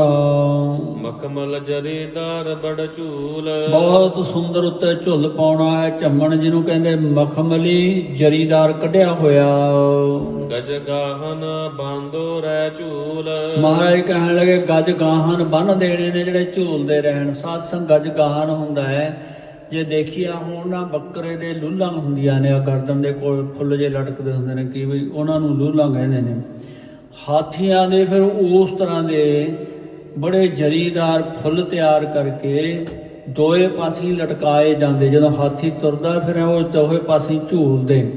ਮਖਮਲ ਜਰੀਦਾਰ ਬੜ ਝੂਲ। ਬਹੁਤ ਸੁੰਦਰ ਉੱਤੇ ਝੁੱਲ ਪਾਉਣਾ ਹੈ ਝੰਮਣ ਜਿਹਨੂੰ ਕਹਿੰਦੇ ਮਖਮਲੀ ਜਰੀਦਾਰ ਕੱਢਿਆ ਹੋਇਆ। ਗਜ ਗਾਹਨ ਬਾਂਦੋ ਰਹਿ ਝੂਲ। ਮਹਾਰਾਜ ਕਹਿਣ ਲੱਗੇ ਗੱਜ ਗਾਹਨ ਬੰਨ ਦੇਣੇ ਨੇ ਜਿਹੜੇ ਝੂਲਦੇ ਰਹਿਣ। ਸਾਧ ਸੰਗ ਗੱਜ ਗਾਹਨ ਹੁੰਦਾ ਹੈ। ਜੇ ਦੇਖਿਆ ਹੋਣ ਨਾ ਬੱਕਰੇ ਦੇ ਲੂਲਾਂ ਹੁੰਦੀਆਂ ਨੇ ਆ ਗਰਦਨ ਦੇ ਕੋਲ ਫੁੱਲ ਜੇ ਲਟਕਦੇ ਹੁੰਦੇ ਨੇ ਕੀ ਵੀ ਉਹਨਾਂ ਨੂੰ ਲੂਲਾਂ ਕਹਿੰਦੇ ਨੇ। ਹਾਥੀਆਂ ਦੇ ਫਿਰ ਉਸ ਤਰ੍ਹਾਂ ਦੇ ਬੜੇ ਜਰੀਦਾਰ ਫੁੱਲ ਤਿਆਰ ਕਰਕੇ ਦੋਏ ਪਾਸੇ ਲਟਕਾਏ ਜਾਂਦੇ, ਜਦੋਂ ਹਾਥੀ ਤੁਰਦਾ ਫਿਰ ਉਹ ਚੌਹੇ ਪਾਸੇ ਝੂਲਦੇ।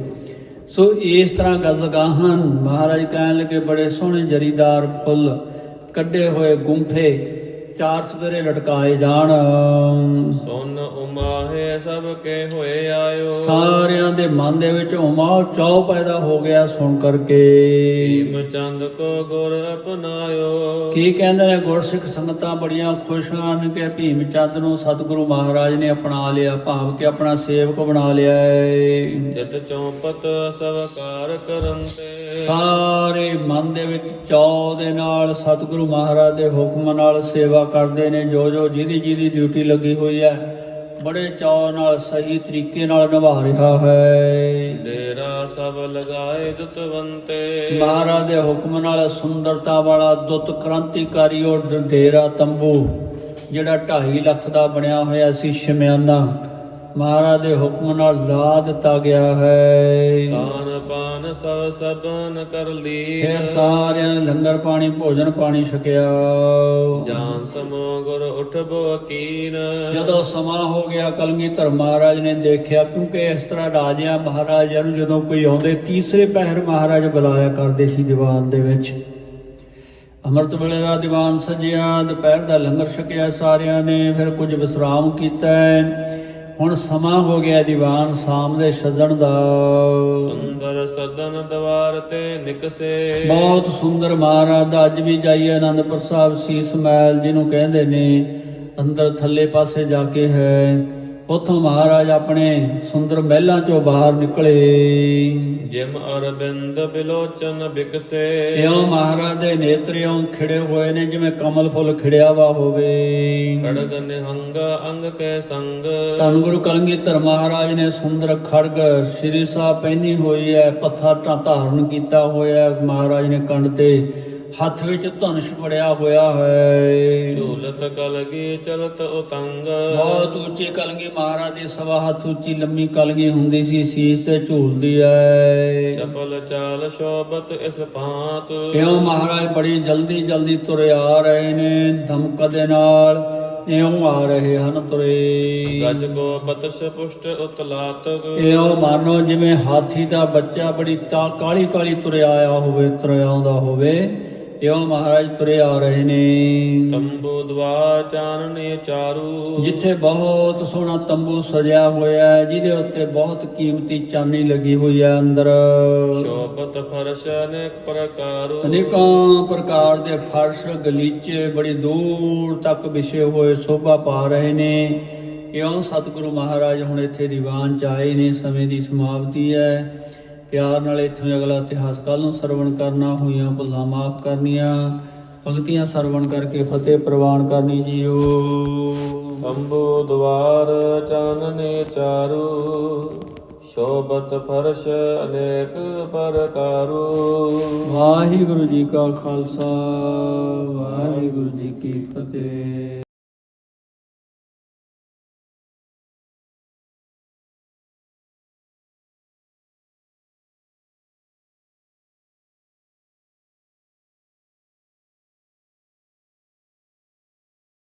ਸੋ ਇਸ ਤਰ੍ਹਾਂ ਗਜ਼ਗਾਹਨ ਮਹਾਰਾਜ ਕਹਿਣ ਲੱਗੇ, ਬੜੇ ਸੋਹਣੇ ਜਰੀਦਾਰ ਫੁੱਲ ਕੱਢੇ ਹੋਏ ਗੁੰਫੇ। ਚਾਰ ਸਵੇਰੇ ਲਟਕਾਏ ਜਾਣ। ਸੁਨ ਉਮਾਹੇ ਸਭ ਕੇ ਹੋਏ ਆਇਓ। ਸਾਰਿਆਂ ਦੇ ਮਨ ਦੇ ਵਿੱਚ ਉਮਾ ਚਾਉ ਪੈਦਾ ਹੋ ਗਿਆ ਸੁਣ ਕਰਕੇ। ਭੀਮ ਚੰਦ ਕੋ ਗੁਰ ਅਪਨਾਇਓ ਕੀ ਕਹਿੰਦੇ ਨੇ ਗੁਰਸਿੱਖ ਸੰਗਤਾਂ ਬੜੀਆਂ ਖੁਸ਼ ਹਨ ਕਿ ਭੀਮ ਚੰਦ ਨੂੰ ਸਤਿਗੁਰੂ ਮਹਾਰਾਜ ਨੇ ਅਪਣਾ ਲਿਆ ਭਾਵ ਕਿ ਆਪਣਾ ਸੇਵਕ ਬਣਾ ਲਿਆ ਹੈ ਜਿਤ ਚੌਪਤ ਸਵਕਾਰ ਕਰਨ ਤੇ ਸਾਰੇ ਮਨ ਦੇ ਵਿੱਚ ਚਾਅ ਦੇ ਨਾਲ ਸਤਿਗੁਰੂ ਮਹਾਰਾਜ ਦੇ ਹੁਕਮ ਨਾਲ ਸੇਵਾ ਕਰਦੇ ਨੇ ਜੋ ਜੋ ਜਿਹਦੀ ਜਿਹਦੀ ਡਿਊਟੀ ਲੱਗੀ ਹੋਈ ਹੈ ਬੜੇ ਚਾਅ ਨਾਲ ਸਹੀ ਤਰੀਕੇ ਨਾਲ ਨਿਭਾ ਰਿਹਾ ਹੈ। ਡੇਰਾ ਸਭ ਲਗਾਏ ਦੁਤਵੰਤੇ ਮਹਾਰਾਜ ਦੇ ਹੁਕਮ ਨਾਲ ਸੁੰਦਰਤਾ ਵਾਲਾ ਦੁੱਤ ਕ੍ਰਾਂਤੀਕਾਰੀ ਉਹ ਡੇਰਾ ਤੰਬੂ ਜਿਹੜਾ 2.5 ਲੱਖ ਦਾ ਬਣਿਆ ਹੋਇਆ ਸੀ ਸ਼ਮਿਆਨਾ। ਮਹਾਰਾਜ ਦੇ ਹੁਕਮ ਨਾਲ ਲਾ ਦਿੱਤਾ ਗਿਆ ਹੈ। ਖਾਨ ਪਾਨ ਸਭ ਸਬਨ ਕਰ ਲੀ ਫਿਰ ਸਾਰਿਆਂ ਨੇ ਲੰਗਰ ਪਾਣੀ ਭੋਜਨ ਪਾਣੀ ਛਕਿਆ। ਜਾਨ ਸਮੋ ਗੁਰ ਉਠਬੋ ਅਕੀਨ। ਜਦੋਂ ਸਮਾਂ ਹੋ ਗਿਆ ਕਲਗੀਧਰ ਮਹਾਰਾਜ ਨੇ ਦੇਖਿਆ ਕਿਉਂਕਿ ਇਸ ਤਰ੍ਹਾਂ ਰਾਜਿਆਂ ਮਹਾਰਾਜਿਆਂ ਨੂੰ ਜਦੋਂ ਕੋਈ ਆਉਂਦੇ ਤੀਸਰੇ ਪਹਿਰ ਮਹਾਰਾਜ ਬੁਲਾਇਆ ਕਰਦੇ ਸੀ ਦੀਵਾਨ ਦੇ ਵਿੱਚ। ਅੰਮ੍ਰਿਤ ਵੇਲੇ ਦਾ ਦੀਵਾਨ ਸਜਿਆ ਦੁਪਹਿਰ ਦਾ ਲੰਗਰ ਛਕਿਆ ਸਾਰਿਆਂ ਨੇ ਫਿਰ ਕੁਝ ਵਿਸਰਾਮ ਕੀਤਾ। ਹੁਣ ਸਮਾਂ ਹੋ ਗਿਆ ਦੀਵਾਨ ਸ਼ਾਮ ਦੇ ਸਜਣ ਦਾ। ਸੁੰਦਰ ਸਦਨ ਦਵਾਰ ਤੇ ਨਿਕਸੇ। ਬਹੁਤ ਸੁੰਦਰ ਮਹਾਰਾਜ ਦਾ ਅੱਜ ਵੀ ਜਾਈਏ ਆਨੰਦਪੁਰ ਸਾਹਿਬ ਸੀਸ ਮਹਿਲ ਜਿਹਨੂੰ ਕਹਿੰਦੇ ਨੇ ਅੰਦਰ ਥੱਲੇ ਪਾਸੇ ਜਾ ਕੇ ਹੈ। ਉੱਥੋਂ ਮਹਾਰਾਜ ਆਪਣੇ ਸੁੰਦਰ ਮਹਿਲਾਂ ਚੋਂ ਬਾਹਰ ਨਿਕਲੇ। ਜਿਮ ਅਰਬਿੰਦ ਬਿਲੋਚਨ ਬਿਕਸੇ। ਇਉਂ ਮਹਾਰਾਜ ਦੇ ਨੇਤਰਿਓਂ ਖਿੜੇ ਹੋਏ ਨੇ ਜਿਵੇਂ ਕਮਲ ਫੁੱਲ ਖਿੜਿਆ ਵਾ ਹੋਵੇ। ਖੜਗ ਨਿਹੰਗ ਅੰਗ ਕੇ ਸੰਗ। ਧੰਨ ਗੁਰੂ ਕਲਗੀਧਰ ਮਹਾਰਾਜ ਨੇ ਸੁੰਦਰ ਖੜਗ ਸ੍ਰੀ ਸਾਹਿਬ ਪਹਿਨੀ ਹੋਈ ਹੈ ਪੱਥਰ ਤਾਂ ਧਾਰਨ ਕੀਤਾ ਹੋਇਆ। ਮਹਾਰਾਜ ਨੇ ਕੰਡ ਤੇ ਹੱਥ ਵਿੱਚ ਧਨੁਸ਼ ਫੜਿਆ ਹੋਇਆ ਹੈ। ਝੂਲਤ ਕਲਗੀ ਚਲਤ ਉਤੰਗ। ਬਹੁਤ ਉੱਚੀ ਕਲਗੀ ਮਹਾਰਾਜ ਦੀ ਸਵਾ ਹੱਥ ਉੱਚੀ ਲੰਮੀ ਕਲਗੀ ਹੁੰਦੀ ਸੀ ਸੀਸ ਤੇ ਝੂਲਦੀ ਐ ਚਪਲ ਚਾਲ ਸ਼ੋਭਤ ਇਸ ਭਾਂਤ। ਇਉਂ ਮਹਾਰਾਜ ਬੜੀ ਜਲਦੀ ਜਲਦੀ ਤੁਰੇ ਆ ਰਹੇ ਨੇ ਧਮਕ ਦੇ ਨਾਲ ਇਉਂ ਆ ਰਹੇ ਹਨ ਤੁਰੇ। ਗਜ ਕੋ ਬਤਸ ਪੁਸ਼ਟ ਉਤਲਾਤਕ। ਇਉਂ ਮਾਨੋ ਜਿਵੇਂ ਹਾਥੀ ਦਾ ਬੱਚਾ ਬੜੀ ਕਾਲੀ ਕਾਲੀ ਤੁਰਿਆ ਆਇਆ ਹੋਵੇ ਤੁਰਿਆ ਆਉਂਦਾ ਹੋਵੇ। ਇਉਂ ਮਹਾਰਾਜ ਤੁਰੇ ਆ ਰਹੇ ਨੇ। ਤੰਬੂ ਦਵਾ ਚਾਨਣੇ ਚਾਰੂ। ਜਿੱਥੇ ਬਹੁਤ ਸੋਹਣਾ ਤੰਬੂ ਸਜਿਆ ਹੋਇਆ ਹੈ ਜਿਹਦੇ ਉੱਤੇ ਬਹੁਤ ਕੀਮਤੀ ਚਾਨੀ ਲੱਗੀ ਹੋਈ ਹੈ ਅੰਦਰ। ਸ਼ੋਭਤ ਫਰਸ਼ ਅਨੇਕ ਪ੍ਰਕਾਰੂ। ਅਨੇਕਾਂ ਪ੍ਰਕਾਰ ਦੇ ਫਰਸ਼ ਗਲੀਚੇ ਬੜੀ ਦੂਰ ਤੱਕ ਵਿਛੇ ਹੋਏ ਸ਼ੋਭਾ ਪਾ ਰਹੇ ਨੇ। ਇਉਂ ਸਤਿਗੁਰੂ ਮਹਾਰਾਜ ਹੁਣ ਇੱਥੇ ਦੀਵਾਨ ਚ ਆਏ ਨੇ ਸਮੇਂ ਦੀ ਸਮਾਪਤੀ ਹੈ। ਪਿਆਰ ਨਾਲ ਇੱਥੋਂ ਅਗਲਾ ਇਤਿਹਾਸ ਕੱਲ ਨੂੰ ਸਰਵਣ ਕਰਨਾ ਹੋਈਆਂ ਭੁੱਲਾਂ ਮਾਫ ਕਰਨੀਆਂ ਭਗਤੀਆਂ ਸਰਵਣ ਕਰਕੇ ਫਤਿਹ ਪ੍ਰਵਾਨ ਕਰਨੀ ਜੀਓ। ਤੰਬੂ ਦਵਾਰ ਚਾਨਣੇ ਚਾਰੂ ਸ਼ੋਭਤ ਫਰਸ਼ ਅਨੇਕ ਪ੍ਰਕਾਰੂ। ਵਾਹਿਗੁਰੂ ਜੀ ਕਾ ਖਾਲਸਾ ਵਾਹਿਗੁਰੂ ਜੀ ਕੀ ਫਤਿਹ।